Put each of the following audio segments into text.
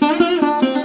Müzik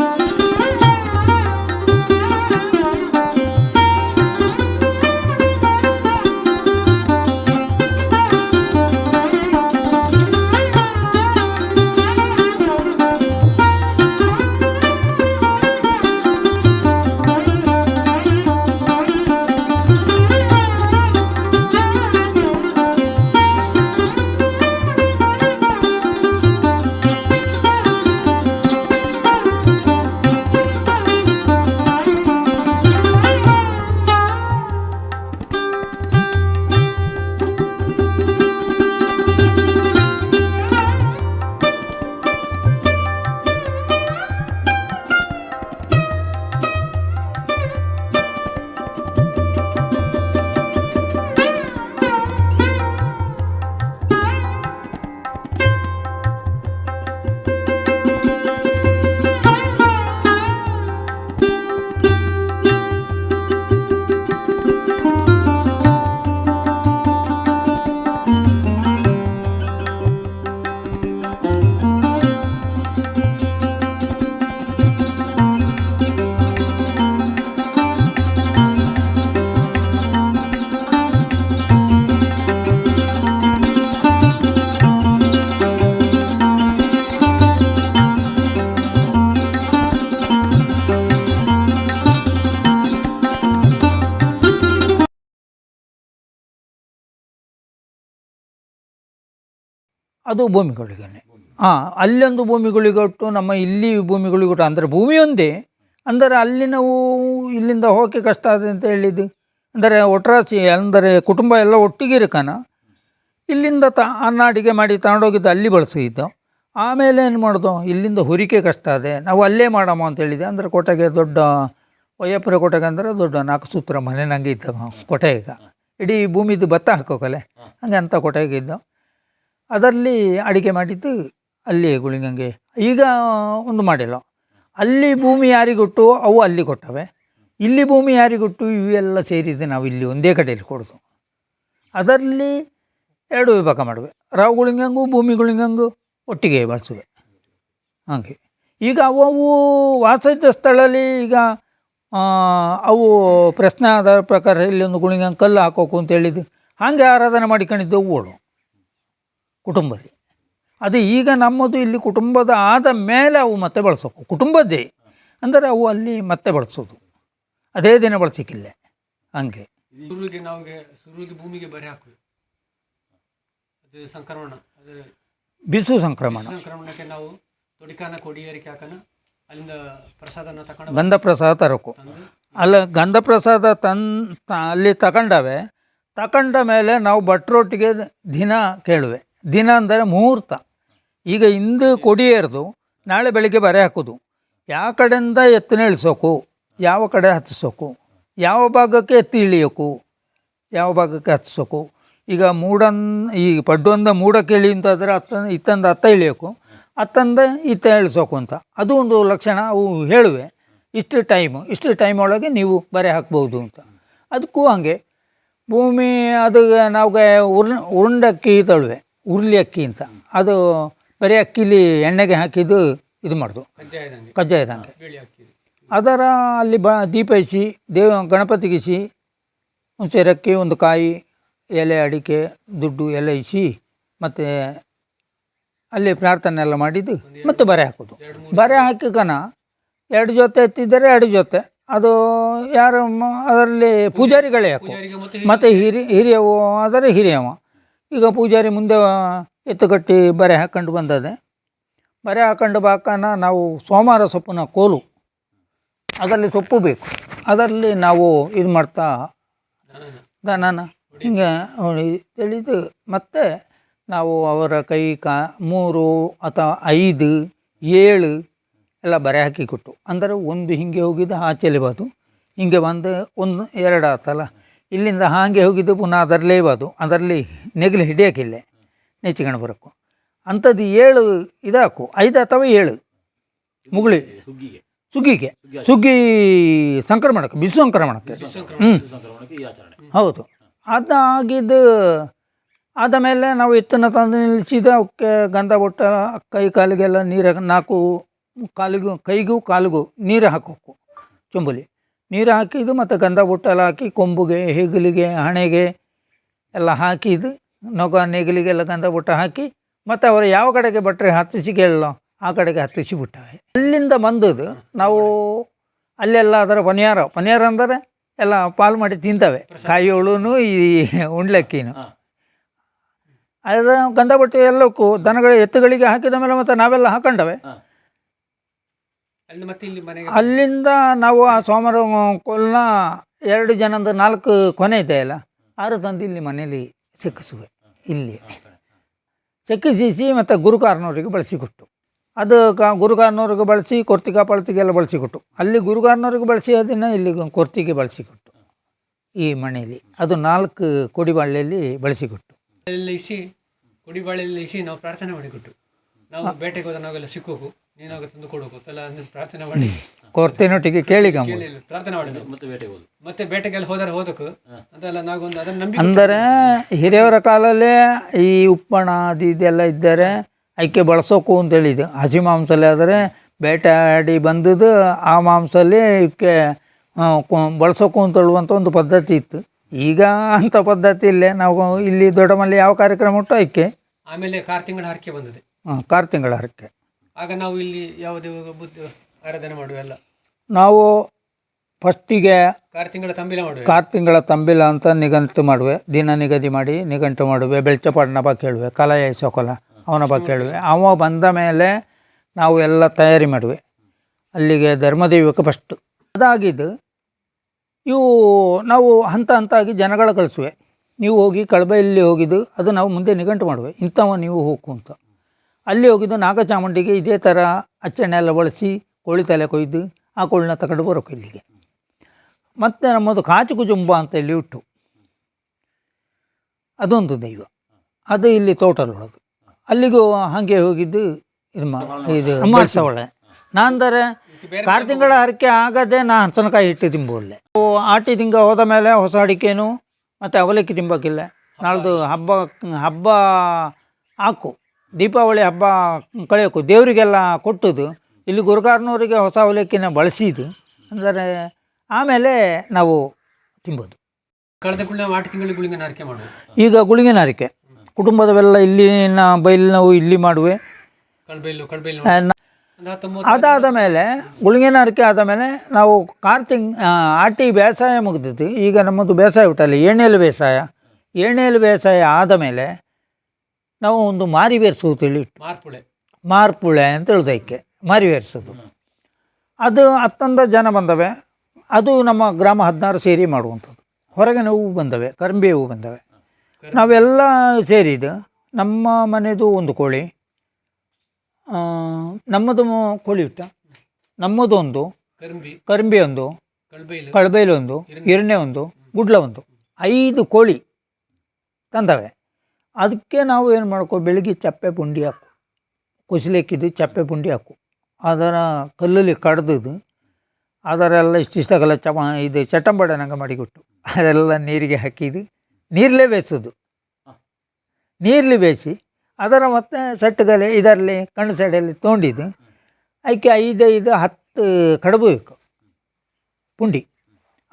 ಅದು ಭೂಮಿಗಳಿಗೇನೆ ಹಾಂ ಅಲ್ಲೊಂದು ಭೂಮಿಗಳಿಗೊಟ್ಟು, ನಮ್ಮ ಇಲ್ಲಿ ಭೂಮಿಗಳಿಗೊಟ್ಟು, ಅಂದರೆ ಭೂಮಿಯೊಂದೇ. ಅಂದರೆ ಅಲ್ಲಿ ನಾವು ಇಲ್ಲಿಂದ ಹೋಗಕ್ಕೆ ಕಷ್ಟ ಆದ ಅಂತ ಹೇಳಿದ್ದು? ಅಂದರೆ ಒಟ್ರಾಸಿ, ಅಂದರೆ ಕುಟುಂಬ ಎಲ್ಲ ಒಟ್ಟಿಗೆ ಇರಕನ ಇಲ್ಲಿಂದ ತ, ಆ ನಾಡಿಗೆ ಮಾಡಿ ತಗೊಂಡೋಗಿದ್ದು ಅಲ್ಲಿ ಬಳಸಿದ್ದು. ಆಮೇಲೆ ಏನು ಮಾಡೋದು? ಇಲ್ಲಿಂದ ಹುರಿಕೆ ಕಷ್ಟ ಅದೇ ನಾವು ಅಲ್ಲೇ ಮಾಡಮ್ಮ ಅಂತ ಹೇಳಿದೆ. ಅಂದರೆ ಕೋಟೆಗೆ ದೊಡ್ಡ ಒಯ್ಯಪ್ಪರ ಕೊಟೆಗೆ ಅಂದರೆ ದೊಡ್ಡ ನಾಲ್ಕು ಸೂತ್ರ ಮನೆ ನಂಗೆ ಇದ್ದ ಕೋಟೆ ಈಗ. ಇಡೀ ಭೂಮಿದು ಭತ್ತ ಹಾಕೋಕಲೆ. ಹಂಗೆ ಅಂಥ ಕೋಟೆಗೆ ಇದ್ದು. ಅದರಲ್ಲಿ ಅಡಿಗೆ ಮಾಡಿದ್ದು ಅಲ್ಲಿ ಗುಳಿಗಂಗೆ. ಈಗ ಒಂದು ಮಾಡಿಲ್ಲ ಅಲ್ಲಿ ಭೂಮಿ ಯಾರಿಗೊಟ್ಟು ಅವು ಅಲ್ಲಿ ಕೊಟ್ಟವೆ. ಇಲ್ಲಿ ಭೂಮಿ ಯಾರಿಗೊಟ್ಟು ಇವೆಲ್ಲ ಸೇರಿದೆ ನಾವು ಇಲ್ಲಿ ಒಂದೇ ಕಡೆಯಲ್ಲಿ ಕೊಡೋದು. ಅದರಲ್ಲಿ ಎರಡು ವಿಭಾಗ ಮಾಡುವೆ. ರಾವು ಗುಳಿಗಂಗು, ಭೂಮಿ ಗುಳಿಗಂಗು ಒಟ್ಟಿಗೆ ಬಳಸುವೆ ಹಾಗೆ. ಈಗ ಅವು ಅವು ವಾಸ ಇದ್ದ ಸ್ಥಳದಲ್ಲಿ ಈಗ ಅವು ಪ್ರಶ್ನೆ ಆಧಾರ ಪ್ರಕಾರ ಇಲ್ಲಿ ಒಂದು ಗುಳಿಗಂಗೆ ಕಲ್ಲು ಹಾಕೋಕು ಅಂತ ಹೇಳಿದ್ದು, ಹಾಗೆ ಆರಾಧನೆ ಮಾಡಿಕೊಂಡಿದ್ದು ಕುಟುಂಬದಲ್ಲಿ ಅದು ಈಗ ನಮ್ಮದು ಇಲ್ಲಿ ಕುಟುಂಬದ ಆದ ಮೇಲೆ ಅವು ಮತ್ತೆ ಬಳಸೋಕು. ಕುಟುಂಬದ್ದೇ. ಅಂದರೆ ಅವು ಅಲ್ಲಿ ಮತ್ತೆ ಬಳಸೋದು. ಅದೇ ದಿನ ಬಳಸಿಕ್ಕಿಲ್ಲ ಹಂಗೆ. ಭೂಮಿಗೆ ಬರೆ ಹಾಕುದು. ಅದು ಸಂಕ್ರಮಣ. ಬಿಸು ಸಂಕ್ರಮಣ. ಸಂಕ್ರಮಣಕ್ಕೆ ನಾವು ತೊಡಿಕಾನ ಕೊಡಿಯರಿಕೆ ಹಾಕನ. ಅಲ್ಲಿಂದ ಪ್ರಸಾದನ ತಗೊಂಡು ಗಂಧ ಪ್ರಸಾದ ತರಕು. ಅಲ್ಲ ಗಂಧ ಪ್ರಸಾದ ತನ್ ತ- ಅಲ್ಲಿ ತಗೊಂಡವೆ ತಗೊಂಡ ಮೇಲೆ ನಾವು ಭಟ್ರೊಟ್ಟಿಗೆ ದಿನ ಕೇಳುವೆ. ದಿನ ಅಂದರೆ ಮುಹೂರ್ತ. ಈಗ ಇಂದು ಕೊಡಿ ಏರ್ದು, ನಾಳೆ ಬೆಳಿಗ್ಗೆ ಬರೆ ಹಾಕೋದು. ಯಾವ ಕಡೆಯಿಂದ ಎತ್ತಿನ ಇಳಿಸೋಕು ಯಾವ ಕಡೆ ಹತ್ತಿಸೋಕು? ಯಾವ ಭಾಗಕ್ಕೆ ಎತ್ತಿ ಇಳಿಯೋಕು? ಯಾವ ಭಾಗಕ್ಕೆ ಹತ್ತಿಸೋಕು? ಈಗ ಮೂಡನ್, ಈ ಪಡ್ಡೊಂದ ಮೂಡಕ್ಕೆ ಇಳಿ ಅಂತಂದರೆ ಅತ್ತ ಇತ್ತಂದ ಅತ್ತ ಇಳಿಯೋಕು. ಅತ್ತಂದ ಇತ್ತ ಇಳಿಸೋಕು ಅಂತ. ಅದು ಒಂದು ಲಕ್ಷಣ ಅವು ಹೇಳುವೆ. ಇಷ್ಟು ಟೈಮು, ಇಷ್ಟು ಟೈಮ್ ಒಳಗೆ ನೀವು ಬರೆ ಹಾಕ್ಬೋದು ಅಂತ. ಅದಕ್ಕೂ ಹಾಗೆ. ಭೂಮಿ ಅದು ನಾವು ಉರ್ ಉರುಂಡಕ್ಕಿ ತಳುವೆ ಉರುಳಿ ಅಕ್ಕಿ ಅಂತ. ಅದು ಬರೀ ಅಕ್ಕಿಲಿ ಎಣ್ಣೆಗೆ ಹಾಕಿದ್ದು ಇದು ಮಾಡೋದು. ಕಜ್ಜಾಯದಂಗೆ. ಅದರ ಅಲ್ಲಿ ಬ ದೀಪ ಇಸಿ ದೇವ ಗಣಪತಿಗಿಸಿ ಒಂದು ಸೇರಕ್ಕೆ ಒಂದು ಕಾಯಿ ಎಲೆ ಅಡಿಕೆ ದುಡ್ಡು ಎಲ್ಲ ಇಸಿ ಮತ್ತು ಅಲ್ಲಿ ಪ್ರಾರ್ಥನೆ ಎಲ್ಲ ಮಾಡಿದ್ದು ಮತ್ತು ಬರೆ ಹಾಕೋದು. ಬರೆ ಹಾಕಿಕನ ಎರಡು ಜೊತೆ ಎತ್ತಿದ್ದರೆ ಎರಡು ಜೊತೆ. ಅದು ಯಾರು ಅದರಲ್ಲಿ ಪೂಜಾರಿಗಳೇ ಹಾಕು. ಮತ್ತೆ ಮತ್ತು ಹಿರಿ ಹಿರಿಯವು ಆದರೆ ಹಿರಿಯವ. ಈಗ ಪೂಜಾರಿ ಮುಂದೆ ಎತ್ತುಗಟ್ಟಿ ಬರೆ ಹಾಕೊಂಡು ಬಂದದೆ. ಬರೆ ಹಾಕೊಂಡು ಬಾಕನ ನಾವು ಸೋಮವಾರ ಸೊಪ್ಪಿನ ಕೋಲು. ಅದರಲ್ಲಿ ಸೊಪ್ಪು ಬೇಕು. ಅದರಲ್ಲಿ ನಾವು ಇದು ಮಾಡ್ತಾ ದನನ. ಹಿಂಗೆ ತಿಳಿದು ಮತ್ತು ನಾವು ಅವರ ಕೈ, ಕಾ, ಮೂರು ಅಥವಾ ಐದು, ಏಳು ಎಲ್ಲ ಬರೆ ಹಾಕಿ ಕೊಟ್ಟು. ಅಂದರೆ ಒಂದು ಹಿಂಗೆ ಹೋಗಿದ್ದು ಆಚೆಲಿ ಬಾದು ಹಿಂಗೆ ಬಂದು ಒಂದು ಎರಡು ಆತಲ್ಲ. ಇಲ್ಲಿಂದ ಹಾಗೆ ಹೋಗಿದ್ದು ಪುನಃ ಅದರಲ್ಲೇ ಬಾದು ಅದರಲ್ಲಿ ನೆಗಲು ಹಿಡಿಯೋಕ್ಕಿಲ್ಲ ನೆಚ್ಚಿಕೊಂಡು ಬರೋಕ್ಕು. ಅಂಥದ್ದು ಏಳು ಇದಾಕು. ಐದು ಅಥವಾ ಏಳು. ಮುಗುಳಿ. ಸುಗ್ಗಿಗೆ. ಸುಗ್ಗಿಗೆ. ಸುಗ್ಗಿ ಸಂಕ್ರಮಣಕ್ಕೆ ಬಿಸು ಸಂಕ್ರಮಣಕ್ಕೆ. ಹ್ಞೂ ಹೌದು. ಅದಾಗಿದ್ದು ಆದ ಮೇಲೆ ನಾವು ಎತ್ತನ್ನು ತಂದು ನಿಲ್ಲಿಸಿದ ಅವಕ್ಕೆ ಗಂಧ ಬೊಟ್ಟ ಕೈ ಕಾಲಿಗೆಲ್ಲ ನೀರು ನಾಲ್ಕು ಕಾಲಿಗೂ ಕೈಗೂ ಕಾಲಿಗೂ ನೀರು ಹಾಕೋಕು. ಚೊಂಬಲಿ. ನೀರು ಹಾಕಿದ್ದು ಮತ್ತು ಗಂಧ ಬುಟ್ಟೆಲ್ಲ ಹಾಕಿ ಕೊಂಬುಗೆ ಹೆಗಲಿಗೆ ಹಣೆಗೆ ಎಲ್ಲ ಹಾಕಿದ್ದು ನೊಗ ನೆಗಲಿಗೆಲ್ಲ ಗಂಧ ಬುಟ್ಟ ಹಾಕಿ ಮತ್ತು ಅವರು ಯಾವ ಕಡೆಗೆ ಬಟ್ಟರೆ ಹತ್ತಿಸಿ ಕೇಳಲ್ಲ ಆ ಕಡೆಗೆ ಹತ್ತಿಸಿ ಬಿಟ್ಟವೆ ಅಲ್ಲಿಂದ ಬಂದದ್ದು ನಾವು ಅಲ್ಲೆಲ್ಲ ಅದರ ಪನಿಯಾರ ಪನಿಯಾರ ಅಂದರೆ ಎಲ್ಲ ಪಾಲು ಮಾಡಿ ತಿಂತವೆ. ಕಾಯಿಯೋಳು ಈ ಉಂಡ್ಲಕ್ಕಿನೂ ಅದರ ಅದು ಗಂಧ ಬಟ್ಟೆ ಎಲ್ಲಕ್ಕೂ ದನಗಳ ಎತ್ತುಗಳಿಗೆ ಹಾಕಿದ ಮೇಲೆ ಮತ್ತು ನಾವೆಲ್ಲ ಹಾಕೊಂಡವೆ ಅಲ್ಲಿ ಮತ್ತೆ ಇಲ್ಲಿ ಮನೆಗೆ ಅಲ್ಲಿಂದ ನಾವು ಆ ಸೋಮವಾರ ಕೊಲ್ಲ ಎರಡು ಜನದ ನಾಲ್ಕು ಕೊನೆ ಇದೆ ಅಲ್ಲ ಆರು ತಂದು ಇಲ್ಲಿ ಮನೆಯಲ್ಲಿ ಸಿಕ್ಕಿಸುವೆ ಇಲ್ಲಿ. ಸಿಕ್ಕಿಸಿಸಿ ಮತ್ತು ಬಳಸಿ ಬಳಸಿಕೊಟ್ಟು. ಅದು ಕ ಗುರುಗಾರ್ನವ್ರಿಗೆ ಬಳಸಿ ಕೊರ್ತಿಗ ಪಳ್ತಿಗೆಲ್ಲ ಬಳಸಿಕೊಟ್ಟು. ಅಲ್ಲಿ ಗುರುಗಾರ್ನವ್ರಿಗೆ ಬಳಸಿ ಅದನ್ನು ಇಲ್ಲಿ ಕೊರ್ತಿಗೆ ಬಳಸಿಕೊಟ್ಟು ಈ ಮನೆಯಲ್ಲಿ. ಅದು ನಾಲ್ಕು ಕೊಡಿಬಾಳೆಯಲ್ಲಿ ಬಳಸಿಕೊಟ್ಟು. ಇಸಿ ಕೊಡಿಬಾಳೆಯಲ್ಲಿ ಇಸಿ ನಾವು ಪ್ರಾರ್ಥನೆ ಮಾಡಿಕೊಟ್ಟು. ನಾವು ಬೇಟೆಗೆ ಹೋದ ನಾವೆಲ್ಲ ಸಿಕ್ಕೋಕು ನೀನಾಗ ತಂದು ಕೊಡೋಕು ಎಲ್ಲ ಅಂದ್ರೆ ಪ್ರಾರ್ಥನೆ ಮಾಡಿ. ಕೊರ್ತಿನೊಟ್ಟಿಗೆ ಕೇಳಿಗಮ್ಮ ಕೇಳಿಲ್ಲ, ಪ್ರಾರ್ಥನೆ ಮಾಡಿ. ಮತ್ತೆ ಬೇಟೆಗೆ ಹೋದು ಮತ್ತೆ ಬೇಟೆಗೆಲ್ಲ ಹೋದರೆ ಹೋದಕ್ಕೆ? ಅದೆಲ್ಲ ನಾಗೊಂದು ಅದನ್ನ ನಂಬಿಕೆ ಅಂದರೆ ಹಿರಿಯವರ ಕಾಲಲ್ಲೇ ಈ ಉಪ್ಪಣ ಅದು ಇದೆಲ್ಲ ಇದ್ದರೆ ಐಕೆ ಬಳಸೋಕು ಅಂತೇಳಿದ್ದು ಹಸಿ ಮಾಂಸಲ್ಲಿ ಆದರೆ ಬೇಟೆಯಾಡಿ ಬಂದದ್ದು ಆ ಮಾಂಸಲ್ಲಿ ಇವಕ್ಕೆ ಬಳಸೋಕು ಅಂತ ಹೇಳುವಂಥ ಒಂದು ಪದ್ಧತಿ ಇತ್ತು. ಈಗ ಅಂಥ ಪದ್ಧತಿ ಇಲ್ಲೇ. ನಾವು ಇಲ್ಲಿ ದೊಡ್ಡಮಲ್ಲಿ ಯಾವ ಕಾರ್ಯಕ್ರಮ ಉಂಟು? ಐಕೆ ಆಮೇಲೆ ಕಾರ್ ತಿಂಗಳ ಹರಕೆ ಬಂದಿದೆ. ಕಾರ್ ತಿಂಗಳ ಹರಕೆ. ಆಗ ನಾವು ಇಲ್ಲಿ ಯಾವುದೇ ಬುದ್ಧ ಆರಾಧನೆ ಮಾಡುವೆಲ್ಲ ನಾವು ಫಸ್ಟಿಗೆ ಕಾರ್ ತಿಂಗಳ ತಂಬಿಲ ಮಾಡುವೆ? ಕಾರ್ ತಿಂಗಳ ತಂಬಿಲ ಅಂತ ನಿಗಂಟು ಮಾಡುವೆ. ದಿನ ನಿಗದಿ ಮಾಡಿ ನಿಗಂಟು ಮಾಡುವೆ. ಬೆಳ್ಚಪಾಡಿನ ಬಗ್ಗೆ ಕೇಳುವೆ. ಕಲಯ ಸೊಕಲ ಅವನ ಬಗ್ಗೆ ಕೇಳುವೆ. ಅವ ಬಂದ ಮೇಲೆ ನಾವು ಎಲ್ಲ ತಯಾರಿ ಮಾಡುವೆ. ಅಲ್ಲಿಗೆ ಧರ್ಮದೈವಕ್ಕೆ ಫಸ್ಟ್ ಅದಾಗಿದ್ದು ಇವು ನಾವು ಹಂತ ಹಂತ ಆಗಿ ಜನಗಳ ಕಳಿಸುವೆ. ನೀವು ಹೋಗಿ ಕಳಬೆಯಲ್ಲಿ ಹೋಗಿದ್ದು ಅದು ನಾವು ಮುಂದೆ ನಿಗಂಟು ಮಾಡುವೆ. ಇಂಥವ ನೀವು ಹೋಗು ಅಂತ. ಅಲ್ಲಿ ಹೋಗಿದ್ದು ನಾಗಚಾಮುಂಡಿಗೆ ಇದೇ ಥರ ಅಚ್ಚಣೆ ಎಲ್ಲ ಬಳಸಿ ಕೋಳಿ ತಲೆ ಕೊಯ್ದು ಆ ಕೋಳಿನ ತಗೊಂಡು ಬರೋಕೆ ಇಲ್ಲಿಗೆ. ಮತ್ತು ನಮ್ಮದು ಕಾಚು ಕುಜುಂಬ ಅಂತ ಇಲ್ಲಿ ಉಟ್ಟು ಅದೊಂದು ದೈವ. ಅದು ಇಲ್ಲಿ ತೋಟದೊಳದು ಅಲ್ಲಿಗೂ ಹಾಗೆ ಹೋಗಿದ್ದು ಇದು ಮಾ ಇದು ಅಮಾಸವಳೆ ನಾನಂದರೆ ಕಾರ್ ತಿಂಗಳ ಹರಕೆ ಆಗದೆ ನಾ ಹಸನಕಾಯಿ ಹಿಟ್ಟು ತಿಂಬೋಲ್ಲೆ. ಆಟಿ ತಿಂಗ ಹೋದ ಮೇಲೆ ಹೊಸ ಅಡಿಕೆನು ಮತ್ತು ಅವಲಕ್ಕಿ ತಿಂಬಕ್ಕಿಲ್ಲ ನಾಳ್ದು ಹಬ್ಬ ಹಬ್ಬ ಹಾಕು. ದೀಪಾವಳಿ ಹಬ್ಬ ಕಳೆಯೋಕು ದೇವರಿಗೆಲ್ಲ ಕೊಟ್ಟುದು ಇಲ್ಲಿ ಗುರುಗಾರನವರಿಗೆ ಹೊಸ ಅವಲಕ್ಕಿನ ಬಳಸಿದ್ದು ಅಂದರೆ ಆಮೇಲೆ ನಾವು ತಿಂಬೋದು. ಕಳೆದ ಗುಳಿಗೆ ಈಗ ಗುಳಿಗೆ ಅರಿಕೆ ಕುಟುಂಬದವೆಲ್ಲ ಇಲ್ಲಿನ ಬೈಲ್ ನಾವು ಇಲ್ಲಿ ಮಾಡುವೆ. ಅದಾದ ಮೇಲೆ ಗುಳಿಗಿನ ಅರಿಕೆ ಆದ ಮೇಲೆ ನಾವು ಕಾರ್ತಿಂಗ್ ಆಟಿ ಬೇಸಾಯ ಮುಗಿದಿತ್ತು ಈಗ ನಮ್ಮದು ಬೇಸಾಯ ಉಂಟಲ್ಲ ಎಣ್ಣೆಯಲ್ಲಿ ಬೇಸಾಯ. ಎಣ್ಣೆಯಲ್ಲಿ ಬೇಸಾಯ ಆದ ಮೇಲೆ ನಾವು ಒಂದು ಮಾರಿ ಬೇರಿಸುವುದು ತಿಳಿ ಮಾರ್ಪುಳೆ. ಮಾರ್ಪುಳೆ ಅಂತ ಹೇಳೋದಕ್ಕೆ ಮಾರಿ ಬೇರಿಸೋದು ಅದು ಹತ್ತೊಂದು ಜನ ಬಂದವೆ ಅದು ನಮ್ಮ ಗ್ರಾಮ ಹದಿನಾರು ಸೇರಿ ಮಾಡುವಂಥದ್ದು. ಹೊರಗಿನ ಹೂವು ಬಂದವೆ ಕರಂಬಿ ಹೂವು ಬಂದವೆ. ನಾವೆಲ್ಲ ಸೇರಿದ್ದು ನಮ್ಮ ಮನೆದು ಒಂದು ಕೋಳಿ ನಮ್ಮದು ಕೋಳಿ ಇಟ್ಟ ನಮ್ಮದು ಒಂದು ಕರಂಬಿ. ಒಂದು ಕಳಬೈಲಿ. ಒಂದು ಇರಣೆ ಒಂದು ಗುಡ್ಲ ಒಂದು ಐದು ಕೋಳಿ ತಂದವೆ. ಅದಕ್ಕೆ ನಾವು ಏನು ಮಾಡ್ಕೊ ಬೆಳಿಗ್ಗೆ ಚಪ್ಪೆ ಪುಂಡಿ ಹಾಕು. ಕುಸಿಲಿಕ್ಕಿದ್ದು ಚಪ್ಪೆ ಪುಂಡಿ ಹಾಕು. ಅದರ ಕಲ್ಲಲ್ಲಿ ಕಡ್ದದು ಅದರೆಲ್ಲ ಇಷ್ಟಿಷ್ಟಾಗಲ್ಲ ಚಮ ಇದು ಚಟಂಬಡನಂಗೆ ಮಾಡಿಕೊಟ್ಟು ಅದೆಲ್ಲ ನೀರಿಗೆ ಹಾಕಿದ್ದು. ನೀರಲ್ಲೇ ಬೇಯಿಸೋದು. ನೀರಲ್ಲಿ ಬೇಯಿಸಿ ಅದರ ಮತ್ತೆ ಸೆಟ್ಗಲೆ ಇದರಲ್ಲಿ ಕಣ್ಣು ಸೈಡಲ್ಲಿ ತೊಗೊಂಡಿದ್ದು ಅದಕ್ಕೆ ಐದೈದು ಹತ್ತು ಕಡುಬು ಬೇಕು. ಪುಂಡಿ.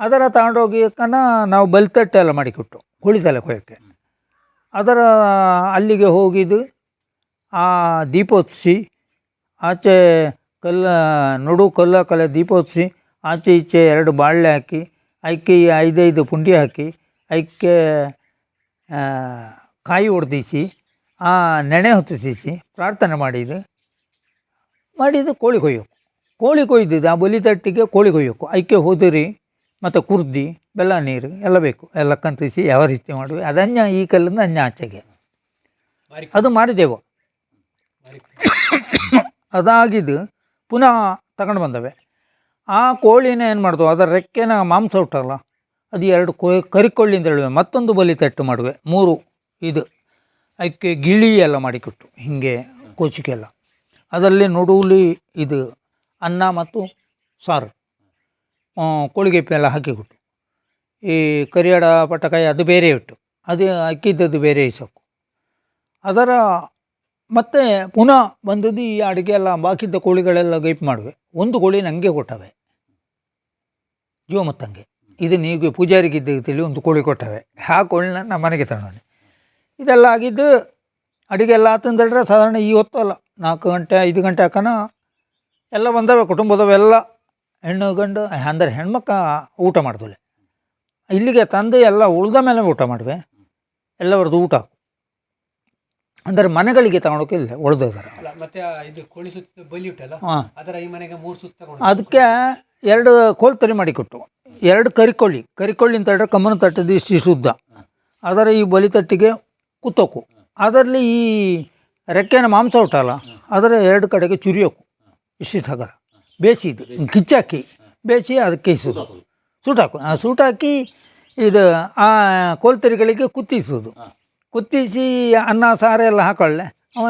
ಅದರ ತಗೊಂಡೋಗಿ ಕನ ನಾವು ಬಲ್ತಟ್ಟೆ ಎಲ್ಲ ಮಾಡಿಕೊಟ್ಟು ಹುಳಿ ತಲೆ ಕೊಯ್ಯೋಕ್ಕೆ ಅದರ ಅಲ್ಲಿಗೆ ಹೋಗಿದ್ದು ಆ ದೀಪೋತ್ಸಿ ಆಚೆ ಕಲ್ಲ ನಡು ಕಲ್ಲ ಕಲೆ ದೀಪ ಹೊತ್ಸಿ ಆಚೆ ಈಚೆ ಎರಡು ಬಾಳೆ ಹಾಕಿ ಅದಕ್ಕೆ ಈ ಐದೈದು ಪುಂಡಿ ಹಾಕಿ ಅದಕ್ಕೆ ಆ, ಕಾಯಿ ಹೊಡೆದಿಸಿ ಆ ನೆನೆ ಹೊತ್ತಿಸಿ ಪ್ರಾರ್ಥನೆ ಮಾಡಿದ್ದು. ಮಾಡಿದ್ದು ಕೋಳಿ ಕೊಯ್ಯೋಕು. ಕೋಳಿ ಕೊಯ್ದಿದ್ದು ಆ ಬಲಿ ತಟ್ಟಿಗೆ ಕೋಳಿ ಕೊಯ್ಯೋಕು. ಅದಕ್ಕೆ ಹೋದರಿ. ಮತ್ತು ಕುರ್ದಿ ಬೆಲ್ಲ ನೀರು ಎಲ್ಲ ಬೇಕು. ಎಲ್ಲ ಕಂತಿಸಿ ಯಾವ ರೀತಿ ಮಾಡುವೆ? ಅದನ್ನ ಈ ಕಲ್ಲಿಂದ ಅನ್ಯ ಆಚೆಗೆ. ಅದು ಮಾರಿದೆವು. ಅದಾಗಿದ್ದು ಪುನಃ ತಗೊಂಡು ಬಂದವೆ. ಆ ಕೋಳಿನ ಏನು ಮಾಡ್ದು ಅದರ ರೆಕ್ಕೆನ ಮಾಂಸ ಉಟ್ಟಲ್ಲ ಅದು ಎರಡು ಕೊ ಕರಿಕೊಳ್ಳಿ ಅಂತ ಹೇಳುವೆ ಮತ್ತೊಂದು ಬಲಿ ತಟ್ಟು ಮಾಡುವೆ. ಮೂರು ಇದು. ಅದಕ್ಕೆ ಗಿಳಿ ಎಲ್ಲ ಮಾಡಿಕೊಟ್ಟು ಹೀಗೆ ಕೋಚಿಕೆಲ್ಲ ಅದರಲ್ಲಿ ನುಡುಲಿ ಇದು ಅನ್ನ ಮತ್ತು ಸಾರು. ಕೋಳಿಗೆಪ್ಪೆ ಎಲ್ಲ ಹಾಕಿಕೊಟ್ಟು ಈ ಕರಿಯಾಡ ಪಟ್ಟಕಾಯಿ ಅದು ಬೇರೆ ಇಟ್ಟು ಅದು ಅಕ್ಕಿದ್ದದ್ದು ಬೇರೆ ಇಸಕು. ಅದರ ಮತ್ತೆ ಪುನಃ ಬಂದದ್ದು ಈ ಅಡುಗೆ ಎಲ್ಲ ಬಾಕಿದ್ದ ಕೋಳಿಗಳೆಲ್ಲ ಗೈಪ್ ಮಾಡುವೆ. ಒಂದು ಕೋಳಿ ನನಗೆ ಕೊಟ್ಟವೆ. ಜೀವ ಮತ್ತಂಗೆ ಇದು ನೀವು ಪೂಜಾರಿಗೆ ತಿಳಿ ಒಂದು ಕೋಳಿ ಕೊಟ್ಟವೆ. ಆ ಕೋಳಿನ ನಮ್ಮ ಮನೆಗೆ ತಗೊಂಡೆ ಇದೆಲ್ಲ ಆಗಿದ್ದು ಅಡುಗೆ ಎಲ್ಲ ಆತಂದ್ರೆ ಸಾಧಾರಣ ಈ ಹೊತ್ತು ಅಲ್ಲ. ನಾಲ್ಕು ಗಂಟೆ, ಐದು ಗಂಟೆ ಹಾಕನ ಎಲ್ಲ ಬಂದವೆ ಕುಟುಂಬದವೆಲ್ಲ ಹೆಣ್ಣು ಗಂಡು ಅಂದರೆ ಹೆಣ್ಮಕ್ಕ ಊಟ ಮಾಡ್ದಲೆ ಇಲ್ಲಿಗೆ ತಂದು ಎಲ್ಲ ಉಳ್ದ ಮೇಲೆ ಊಟ ಮಾಡುವೆ. ಎಲ್ಲವರದ್ದು ಊಟ ಅಂದರೆ ಮನೆಗಳಿಗೆ ತಗೊಂಡೋಗಿ ಇಲ್ಲ ತಗೊಂಡು ಅದಕ್ಕೆ ಎರಡು ಕೋಲ್ ತರಿ ಮಾಡಿ ಕೊಟ್ಟು ಎರಡು ಕರಿಕೊಳ್ಳಿ. ಕರಿಕೊಳ್ಳಿ ಅಂತ ಹೇಳಿದ್ರೆ ಕಮ್ಮನ ತಟ್ಟದ ಇಷ್ಟು ಶುದ್ಧ ಅದರ ಈ ಬಲಿ ತಟ್ಟಿಗೆ ಕುತ್ತೋಕು ಅದರಲ್ಲಿ ಈ ರೆಕ್ಕೆನ ಮಾಂಸ ಉಂಟಲ್ಲ ಅದರ ಎರಡು ಕಡೆಗೆ ಚುರಿಯೋಕು. ಇಷ್ಟಿತ್ತು ಹಗರ. ಬೇಯಿಸಿದ್ದು ಕಿಚ್ಚಾಕಿ ಬೇಯಿಸಿ ಅದಕ್ಕೆ ಇಸೋದು. ಸೂಟಾಕು ಆ ಸೂಟಾಕಿ ಇದು ಆ ಕೋಲ್ತರಿಗಳಿಗೆ ಕುತ್ತಿಸೋದು. ಕುತ್ತಿಸಿ ಅನ್ನ ಸಾರ ಎಲ್ಲ ಹಾಕೊಳ್ಳೆ. ಅವ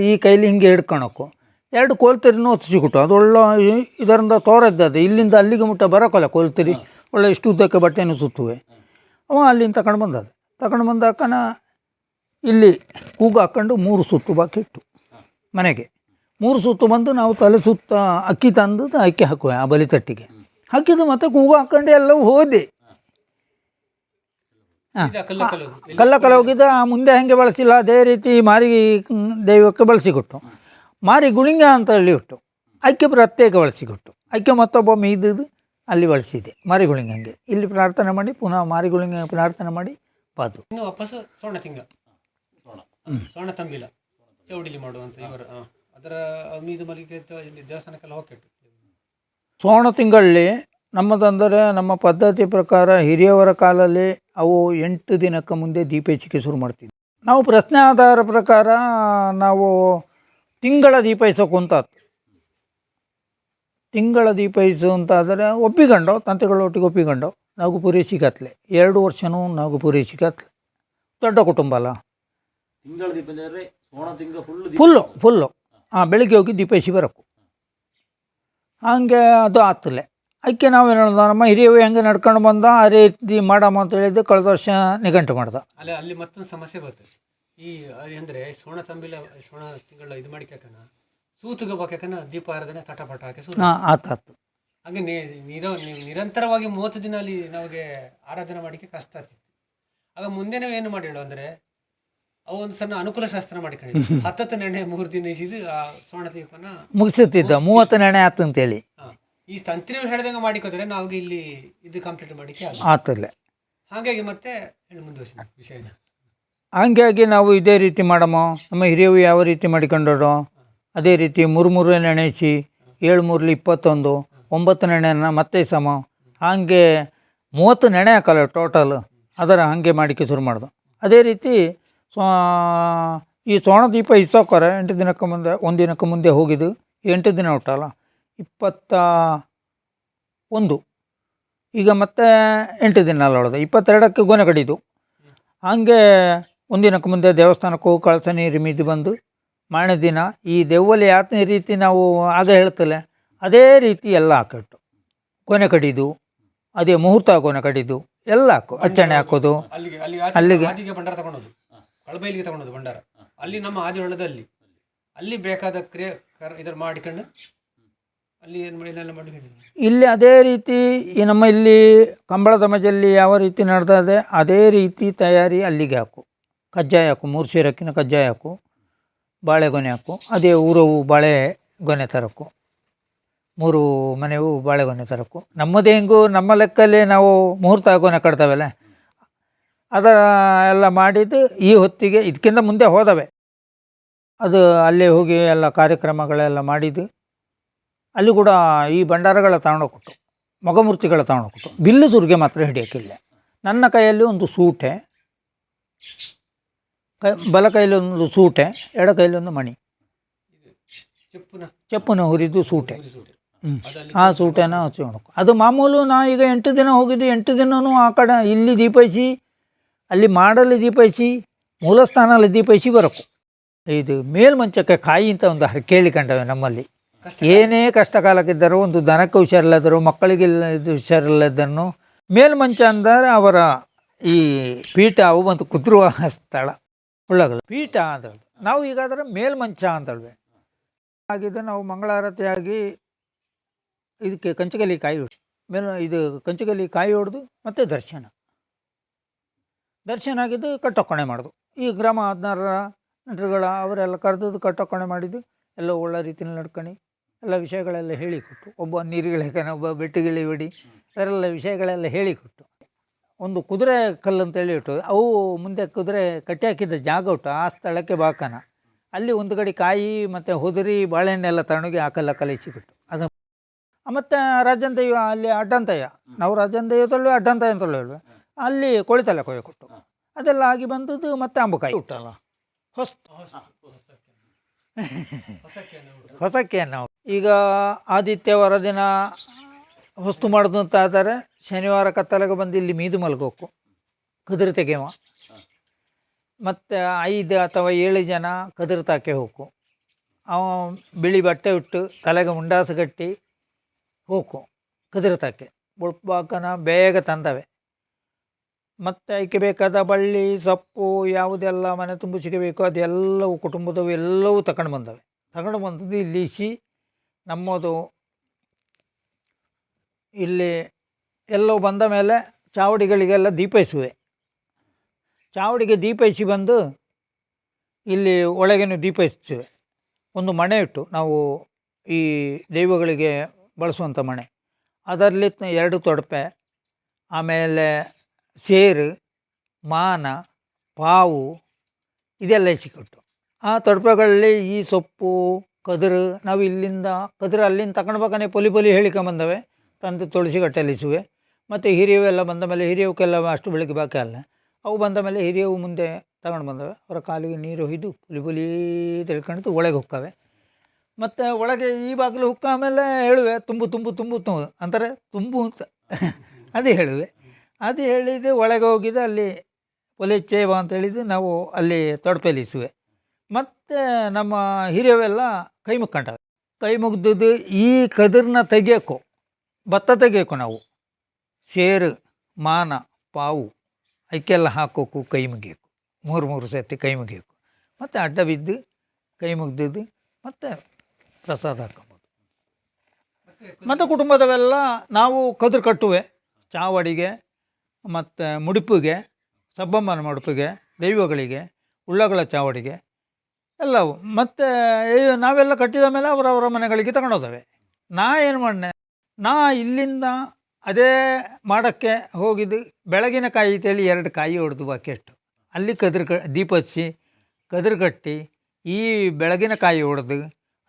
ಈ ಕೈಲಿ ಹಿಂಗೆ ಹಿಡ್ಕೊಳಕು. ಎರಡು ಕೋಲ್ತರಿನೂ ಹೊತ್ತಿಸಿಕೊಟ್ಟು ಅದು ಒಳ್ಳೆ ಇದರಿಂದ ತೋರದ್ದದು ಇಲ್ಲಿಂದ ಅಲ್ಲಿಗೆ ಮುಟ್ಟ ಬರೋಕಲ್ಲ ಕೋಲ್ತರಿ. ಒಳ್ಳೆ ಇಷ್ಟು ಉದ್ದಕ್ಕೆ ಬಟ್ಟೆನೂ ಸುತ್ತುವೆ. ಅವ ಅಲ್ಲಿಂದ ತಗೊಂಡು ಬಂದದ್ದು. ತಗೊಂಡು ಬಂದಾಕನ ಇಲ್ಲಿ ಕೂಗು ಹಾಕ್ಕೊಂಡು ಮೂರು ಸುತ್ತು ಬಾಕಿ ಇಟ್ಟು ಮನೆಗೆ. ಮೂರು ಸುತ್ತು ಬಂದು ನಾವು ತಲೆ ಸುತ್ತ ಅಕ್ಕಿ ತಂದು ಅಕ್ಕಿ ಹಾಕುವೆ ಆ ಬಲಿ ತಟ್ಟಿಗೆ. ಹಾಕಿದ್ದು ಮತ್ತೆ ಕೂಗು ಹಾಕೊಂಡು ಎಲ್ಲವೂ ಹೋದೆ. ಹಾಂ. ಕಲ್ಲು ಕಲ್ಲು ಕಲ್ಲ ಕಲ್ಲ ಹೋಗಿದ್ದ ಮುಂದೆ ಹೆಂಗೆ ಬಳಸಿಲ್ಲ ಅದೇ ರೀತಿ ಮಾರಿ ದೈವಕ್ಕೆ ಬಳಸಿಕೊಟ್ಟು. ಮಾರಿ ಗುಳಿಂಗ ಅಂತ ಹೇಳಿ ಹುಟ್ಟು ಅಕ್ಕಿ ಪ್ರತ್ಯೇಕ ಬಳಸಿಕೊಟ್ಟು. ಅಕ್ಕಿ ಮತ್ತೊಬ್ಬ ಮೀದುದು ಅಲ್ಲಿ ಬಳಸಿದೆ ಮಾರಿ ಗುಳಿಂಗಂಗೆ. ಇಲ್ಲಿ ಪ್ರಾರ್ಥನೆ ಮಾಡಿ ಪುನಃ ಮಾರಿ ಗುಳಿಂಗ ಪ್ರಾರ್ಥನೆ ಮಾಡಿ ಬಾದು ಇನ್ನು ವಾಪಸ್ ಸೋಣ ತಿಂಗ. ಸೋಣ ತಂಬಿಲ ಚೌಡಿಲಿ ಮಾಡುವಂತ ಇವರು ಅದರ ಮೀದು ಮಲ್ಲಿಗೆ ಇಲ್ಲಿ ದೇವಸ್ಥಾನಕ್ಕೆಲ್ಲ ಸೋಣ ತಿಂಗಳಲ್ಲಿ ನಮ್ಮದಂದರೆ ನಮ್ಮ ಪದ್ಧತಿ ಪ್ರಕಾರ ಹಿರಿಯವರ ಕಾಲಲ್ಲಿ ಅವು ಎಂಟು ದಿನಕ್ಕೆ ಮುಂದೆ ದೀಪ ಹೆಚ್ಚಿಕೆ ಶುರು ಮಾಡ್ತಿದ್ವಿ. ನಾವು ಪ್ರಶ್ನೆ ಆಧಾರ ಪ್ರಕಾರ ನಾವು ತಿಂಗಳ ದೀಪ ಇಸೋಕುಂತಾತು ಅಂತ ತಿಂಗಳ ದೀಪ ಇಸುವಂತಾದರೆ ಅಂತ ಆದರೆ ಒಪ್ಪಿಕೊಂಡು ತಂತೆಗಳೊಟ್ಟಿಗೆ ಒಪ್ಪಿಕೊಂಡು ನಾವು ಪೂರೈಸಿಕತ್ಲೆ ಎರಡು ವರ್ಷನೂ ನಾವು ಪೂರೈಸಿಕತ್ಲೆ ದೊಡ್ಡ ಕುಟುಂಬ ಅಲ್ಲ. ತಿಂಗಳ ದೀಪ ಫುಲ್ಲು ಫುಲ್ಲು ಹಾಂ ಬೆಳಿಗ್ಗೆ ಹೋಗಿ ದೀಪ ಹಚ್ಚಿ ಬರಕು. ಹಾಗೆ ಅದು ಆತಲೆ. ಅದಕ್ಕೆ ನಾವೇನು ಹೇಳೋದು ನಮ್ಮ ಹಿರಿಯವು ಹೆಂಗೆ ನಡ್ಕೊಂಡು ಬಂದ ಆ ರೀತಿ ಮಾಡಮ್ಮ ಅಂತ ಹೇಳಿದ್ದು ಕಳೆದ ವರ್ಷ ನಿಘಂಟು ಮಾಡ್ದ. ಅಲ್ಲೇ ಅಲ್ಲಿ ಮತ್ತೊಂದು ಸಮಸ್ಯೆ ಬರ್ತದೆ. ಈ ಅಂದರೆ ಸೋಣ ತಂಬಿಲ ಸೋಣ ತಿಂಗಳ ಇದು ಮಾಡಿಕನ ಸೂತುಗ ಬಾಕನ ದೀಪ ಆರಾಧನೆ ತಟಪಟ ಹಾಕಿ ಸೂತ ಹಾಂ ಆತಾತು ಹಾಗೆ ನಿ- ನಿರ ನೀವು ನಿರಂತರವಾಗಿ ಮೂವತ್ತು ದಿನ ಅಲ್ಲಿ ನಮಗೆ ಆರಾಧನೆ ಮಾಡಲಿಕ್ಕೆ ಕಷ್ಟ ಆಗ್ತಿತ್ತು ಆಗ ಮುಂದೆ ನಾವು ಏನು ಮಾಡಿಳು ಅಂದ್ರೆ ಅವು ಒಂದು ಸಣ್ಣ ಅನುಕೂಲ ಶಾಸ್ತ್ರ ಹತ್ತತ್ತು ನೆನೆ ಮೂರು ದಿನ ಇಸಿದು ಆ ದೀಪನ ಮುಗಿಸುತ್ತಿದ್ದ. ಮೂವತ್ತು ನೆನೆ ಆತು ಅಂತೇಳಿ. ಈ ತಂತ್ರಿ ಹೇಳ್ದಂಗೆ ಮಾಡಿಕೋದ್ರೆ ನಾವು ಇಲ್ಲಿ ಇದು ಕಂಪ್ಲೀಟ್ ಮಾಡಿಕ್ಕೆ ಆತಲ್ಲ ಹಾಗಾಗಿ ಮತ್ತೆ ಹೇಳಿ ಮುಂದುವರಿಸಿ ವಿಷಯನ. ಹಂಗಾಗಿ ನಾವು ಇದೇ ರೀತಿ ಮಾಡಮ್ಮ. ನಮ್ಮ ಹಿರಿಯವು ಯಾವ ರೀತಿ ಮಾಡಿಕೊಂಡರು ಅದೇ ರೀತಿ ಮೂರು ಮೂರು ನೆನೆಸಿ ಏಳು ಮೂರಲಿ ಇಪ್ಪತ್ತೊಂದು ಒಂಬತ್ತು ನೆನೆನ ಮತ್ತೆ ಸಮ. ಹಾಗೆ ಮೂವತ್ತು ನೆನೆ ಹಾಕಲ್ಲ ಟೋಟಲ್ ಅದರ ಹಾಗೆ ಮಾಡಿಕೆ ಶುರು ಮಾಡ್ದು. ಅದೇ ರೀತಿ ಈ ಸೋಣ ದೀಪ ಇಸೋಕರೆ ಎಂಟು ದಿನಕ್ಕೆ ಮುಂದೆ ಒಂದು ದಿನಕ್ಕೆ ಮುಂದೆ ಹೋಗಿದ್ದು ಎಂಟು ದಿನ ಉಂಟಲ್ಲ ಇಪ್ಪತ್ತ ಒಂದು. ಈಗ ಮತ್ತೆ ಎಂಟು ದಿನ ಅಲ್ಲ ಹೊಡೆದು ಇಪ್ಪತ್ತೆರಡಕ್ಕೆ ಗೊನೆ ಕಡಿದು. ಹಾಗೆ ಒಂದಿನಕ್ಕೆ ಮುಂದೆ ದೇವಸ್ಥಾನಕ್ಕೆ ಹೋಗಿ ಕಳಸ ನೀರು ಮಿದ್ದು ಬಂದು ಮಾರನೇ ದಿನ ಈ ದೆವ್ವಲ್ಲಿ ಯಾತನ ರೀತಿ ನಾವು ಆಗ ಹೇಳ್ತಲ್ಲ ಅದೇ ರೀತಿ ಎಲ್ಲ ಹಾಕಿಟ್ಟು. ಕೊನೆ ಕಡಿದು ಅದೇ ಮುಹೂರ್ತ ಕೊನೆ ಕಡಿದು ಎಲ್ಲ ಹಾಕು ಅಚ್ಚಣೆ ಹಾಕೋದು ಅಲ್ಲಿಗೆ ಅಲ್ಲಿ ಅಲ್ಲಿಗೆ. ತಗೊಂಡೋದು ಕಳಬೈಲಿಗೆ ತಗೊಂಡೋದು ಭಂಡಾರ ಅಲ್ಲಿ ನಮ್ಮ ಆದಿಹೊಳದಲ್ಲಿ ಅಲ್ಲಿ ಬೇಕಾದ ಕ್ರಿಯೆ ಇದನ್ನು ಇದನ್ನ ಮಾಡಿಕೊಂಡು ಅಲ್ಲಿ ಏನು ಮಾಡಿ ಎಲ್ಲ ಮಾಡಿ ಇಲ್ಲಿ ಅದೇ ರೀತಿ ಈ ನಮ್ಮ ಇಲ್ಲಿ ಕಂಬಳದ ಮಜಲ್ಲಿ ಯಾವ ರೀತಿ ನಡೆದಿದೆ ಅದೇ ರೀತಿ ತಯಾರಿ ಅಲ್ಲಿಗೆ ಹಾಕು. ಕಜ್ಜಾಯ ಹಾಕು ಮೂರು ಸೀರಕ್ಕಿನ ಕಜ್ಜಾಯ ಹಾಕು ಬಾಳೆಗೊನೆ ಹಾಕು. ಅದೇ ಊರವು ಬಾಳೆ ಗೊನೆ ತರಕು. ಮೂರು ಮನೆಯು ಬಾಳೆಗೊನೆ ತರಕು. ನಮ್ಮದೇ ಹೆಂಗು ನಮ್ಮ ಲೆಕ್ಕಲ್ಲಿ ನಾವು ಮುಹೂರ್ತ ಗೊನೆ ಕಟ್ತಾವಲ್ಲ. ಅದರ ಎಲ್ಲ ಮಾಡಿದ್ದು ಈ ಹೊತ್ತಿಗೆ ಇದಕ್ಕಿಂತ ಮುಂದೆ ಹೋದವೆ. ಅದು ಅಲ್ಲೇ ಹೋಗಿ ಎಲ್ಲ ಕಾರ್ಯಕ್ರಮಗಳೆಲ್ಲ ಮಾಡಿದ್ದು. ಅಲ್ಲಿ ಕೂಡ ಈ ಭಂಡಾರಗಳ ತಗೊಂಡೋಗ್ಬಿಟ್ಟು ಮೊಗಮೂರ್ತಿಗಳ ಕೊಟ್ಟು ಬಿಲ್ಲು ಸುರಿಗೆ ಮಾತ್ರ ಹಿಡಿಯೋಕ್ಕಿಲ್ಲ. ನನ್ನ ಕೈಯಲ್ಲಿ ಒಂದು ಸೂಟೆ ಕೈ ಬಲ ಕೈಯಲ್ಲಿ ಒಂದು ಸೂಟೆ ಎಡ ಕೈಯಲ್ಲಿ ಒಂದು ಮಣಿ. ಚೆಪ್ಪುನ ಚಪ್ಪನ ಹುರಿದು ಸೂಟೆ. ಆ ಸೂಟೆನ ಹಚ್ಕೊಳಕು ಅದು ಮಾಮೂಲು ನಾ ಈಗ ಎಂಟು ದಿನ ಹೋಗಿದ್ದು ಎಂಟು ದಿನವೂ ಆ ಕಡೆ ಇಲ್ಲಿ ದೀಪೈಸಿ ಅಲ್ಲಿ ಮಾಡಲು ದೀಪೈಸಿ ಮೂಲಸ್ಥಾನಲ್ಲಿ ದೀಪೈಸಿ ಬರಕು. ಇದು ಮೇಲ್ಮಂಚಕ್ಕೆ ಕಾಯಿ ಅಂತ ಒಂದು ಕೇಳಿಕೊಂಡವೆ ನಮ್ಮಲ್ಲಿ. ಏನೇ ಕಷ್ಟ ಕಾಲಕ್ಕಿದ್ದರೂ ಒಂದು ದನಕ್ಕೆ ಹುಷಾರಿಲ್ಲದರು ಮಕ್ಕಳಿಗೆ ಇದು ಹುಷಾರಿಲ್ಲದನ್ನು ಮೇಲ್ಮಂಚ ಅಂದರೆ ಅವರ ಈ ಪೀಠ ಅವು ಮತ್ತು ಕುದುರುವ ಸ್ಥಳ. ಉಳ್ಳಾಗಲ್ಲ ಪೀಠ ಅಂತ ನಾವು ಈಗಾದರೆ ಮೇಲ್ಮಂಚ ಅಂತ ಹೇಳ್ವೆ ಆಗಿದ್ದು ನಾವು ಮಂಗಳಾರತಿಯಾಗಿ ಇದಕ್ಕೆ ಕಂಚಗಲಿ ಕಾಯಿ ಹೊಡ್- ಮೇಲ್ ಇದು ಕಂಚಗಲಿ ಕಾಯಿ ಹೊಡೆದು ಮತ್ತೆ ದರ್ಶನ. ದರ್ಶನ ಆಗಿದ್ದು ಕಟ್ಟೊಕ್ಕಣೆ ಮಾಡೋದು. ಈ ಗ್ರಾಮ ಹದಿನಾರರ ನಟರುಗಳ ಅವರೆಲ್ಲ ಕರೆದದ್ದು ಕಟ್ಟೊಕ್ಕಣೆ ಮಾಡಿದ್ದು, ಎಲ್ಲ ಒಳ್ಳೆ ರೀತಿಯಲ್ಲಿ ನಡ್ಕೊಂಡು ಎಲ್ಲ ವಿಷಯಗಳೆಲ್ಲ ಹೇಳಿಕೊಟ್ಟು, ಒಬ್ಬ ನೀರುಗಿಳಿಕನ, ಒಬ್ಬ ಬೆಟ್ಟಿಗಿಳಿ ಬಿಡಿ, ಅವರೆಲ್ಲ ವಿಷಯಗಳೆಲ್ಲ ಹೇಳಿಕೊಟ್ಟು, ಒಂದು ಕುದುರೆ ಕಲ್ಲು ಅಂತೇಳಿ ಇಟ್ಟು, ಅವು ಮುಂದೆ ಕುದುರೆ ಕಟ್ಟಿ ಹಾಕಿದ್ದ ಜಾಗ ಉಂಟು, ಆ ಸ್ಥಳಕ್ಕೆ ಬಾಕನ. ಅಲ್ಲಿ ಒಂದು ಕಡೆ ಕಾಯಿ ಮತ್ತು ಹುದುರಿ, ಬಾಳೆಹಣ್ಣೆಲ್ಲ ತಗೊಂಡೋಗಿ ಆ ಹಾಕಲ್ಲ ಕಲಿಸಿಬಿಟ್ಟು ಅದು ಮತ್ತು ರಾಜಂತಯ್ಯ ಅಲ್ಲಿ ಅಡ್ಡಂತಯ್ಯ ನಾವು ರಾಜಂತಯ್ಯ ತೊಳ್ಳು ಅಡ್ಡಂತಯ್ಯ ಅಂತ ಹೇಳುವ. ಅಲ್ಲಿ ಕೊಳಿತಲ್ಲ ಕೊಯ್ಯ ಕೊಟ್ಟು. ಅದೆಲ್ಲ ಆಗಿ ಬಂದದ್ದು ಮತ್ತೆ ಅಂಬುಕಾಯಿ. ಉಟ್ಟಲ್ಲ ಹೊಸ ಹೊಸಕ್ಕೆ ನಾವು ಈಗ ಆದಿತ್ಯವಾರ ದಿನ ಹೊಸ್ತು ಮಾಡೋದು ಅಂತ ಆದರೆ ಶನಿವಾರ ಕತ್ತಲೆಗೆ ಬಂದು ಇಲ್ಲಿ ಮೀದು ಮಲ್ಗೋಕು. ಕದ್ರಿ ತೆಗೆಯುವ. ಮತ್ತು ಐದು ಅಥವಾ ಏಳು ಜನ ಕದುರು ತಾಕೆ ಹೋಗು ಅವ ಬಿಳಿ ಬಟ್ಟೆ ಉಟ್ಟು ತಲೆಗೆ ಮುಂಡಾಸು ಕಟ್ಟಿ ಹೋಗು ಕದುರು ತಾಕೆ. ಬುಳ್ಪಾಕನ ಬೇಗ ತಂದವೆ. ಮತ್ತು ಅದಕ್ಕೆ ಬೇಕಾದ ಬಳ್ಳಿ, ಸೊಪ್ಪು, ಯಾವುದೆಲ್ಲ ಮನೆ ತುಂಬ ಸಿಗಬೇಕು ಅದೆಲ್ಲವೂ ಕುಟುಂಬದವು ಎಲ್ಲವೂ ತಗೊಂಡು ಬಂದವೆ. ತಗೊಂಡು ಬಂದದ್ದು ಇಲ್ಲಿ ಇಸಿ ನಮ್ಮದು ಇಲ್ಲಿ ಎಲ್ಲವೂ ಬಂದ ಮೇಲೆ ಚಾವಡಿಗಳಿಗೆಲ್ಲ ದೀಪ ಇಸುವೆ ಚಾವಡಿಗೆ ದೀಪ ಇಸಿ ಬಂದು ಇಲ್ಲಿ ಒಳಗೇನು ದೀಪ ಇಸುವೆ ಒಂದು ಮಣೆ ಇಟ್ಟು ನಾವು ಈ ದೈವಗಳಿಗೆ ಬಳಸುವಂಥ ಮಣೆ. ಅದರಲ್ಲಿ ಎರಡು ತೊಡಪೆ, ಆಮೇಲೆ ಸೇರು, ಮಾನ, ಪಾವು ಇದೆಲ್ಲ ಹೆಚ್ಚಿಕೊಟ್ಟು ಆ ತಡ್ಪಗಳಲ್ಲಿ ಈ ಸೊಪ್ಪು, ಕದುರು ನಾವು ಇಲ್ಲಿಂದ, ಕದುರು ಅಲ್ಲಿಂದ ತಗೊಂಡ್ಬೇಕಾನೆ ಪೊಲಿ ಪೊಲಿ ಹೇಳಿಕೊಂಬಂದವೆ ತಂದು ತುಳಸಿ ಕಟ್ಟಲಿಸುವೆ ಮತ್ತು ಹಿರಿಯವೆಲ್ಲ ಬಂದ ಮೇಲೆ ಹಿರಿಯವಕ್ಕೆಲ್ಲ ಅಷ್ಟು ಬೆಳಗ್ಗೆ ಬಾಕಿ ಅಲ್ಲ. ಅವು ಬಂದ ಮೇಲೆ ಹಿರಿಯವು ಮುಂದೆ ತಗೊಂಡು ಬಂದವೆ. ಅವರ ಕಾಲಿಗೆ ನೀರು ಹೊಯ್ದು ಪುಲಿ ಪುಲಿ ತಿಳ್ಕೊಂಡು ಒಳಗೆ ಹುಕ್ಕವೆ. ಮತ್ತು ಒಳಗೆ ಈ ಬಾಗಿಲು ಹುಕ್ಕ ಆಮೇಲೆ ಹೇಳುವೆ, ತುಂಬು ತುಂಬು ತುಂಬು ತುಂಬು. ಅಂತಾರೆ, ತುಂಬು ಅಂತ. ಅದೇ ಹೇಳುವೆ. ಅದು ಹೇಳಿದ್ದು ಒಳಗೆ ಹೋಗಿದ್ದು ಅಲ್ಲಿ ಒಲೆ ಚೇವ ಅಂತ ಹೇಳಿದ್ದು ನಾವು ಅಲ್ಲಿ ತೊಡಪಲಿಸುವೆ ಮತ್ತು ನಮ್ಮ ಹಿರಿಯವೆಲ್ಲ ಕೈ ಮುಕ್ಕಂಡ ಕೈ ಮುಗ್ದದ್ದು ಈ ಕದಿರನ್ನ ತೆಗಿಯೋಕು ಭತ್ತ ತೆಗಿಯೋಕು ನಾವು ಸೇರು ಮಾನ, ಪಾವು ಅದಕ್ಕೆಲ್ಲ ಹಾಕೋಕು ಕೈ ಮುಗಿಯೋಕು ಮೂರು ಮೂರು ಸರ್ತಿ ಕೈ ಮುಗಿಯೋಕು ಮತ್ತು ಅಡ್ಡ ಬಿದ್ದು ಕೈ ಮುಗ್ದದ್ದು, ಮತ್ತು ಪ್ರಸಾದ ಹಾಕೊಂಬೋದು ಮತ್ತು ಕುಟುಂಬದವೆಲ್ಲ ನಾವು ಕದ್ರು ಕಟ್ಟುವೆ, ಚಾವಡಿಗೆ ಮತ್ತು ಮುಡುಪಿಗೆ ಸಬ್ಬಮ್ಮನ ಮುಡುಪಿಗೆ, ದೈವಗಳಿಗೆ ಉಳ್ಳಗಳ ಚಾವಡಿಗೆ ಎಲ್ಲವು. ಮತ್ತು ನಾವೆಲ್ಲ ಕಟ್ಟಿದ ಮೇಲೆ ಅವರವರ ಮನೆಗಳಿಗೆ ತಗೊಂಡೋದವೆ ನಾ ಏನು ಮಾಡಿದೆ ನಾ ಇಲ್ಲಿಂದ ಅದೇ ಮಾಡಕ್ಕೆ ಹೋಗಿದ್ದು ಬೆಳಗಿನ ಕಾಯಿ ತೇಳಿ ಎರಡು ಕಾಯಿ ಹೊಡೆದು ಬಾಕಿಯಷ್ಟು ಅಲ್ಲಿ ಕದ್ರ ಕ, ದೀಪ ಹಚ್ಚಿ, ಕದ್ರ ಕಟ್ಟಿ, ಈ ಬೆಳಗಿನ ಕಾಯಿ ಹೊಡೆದು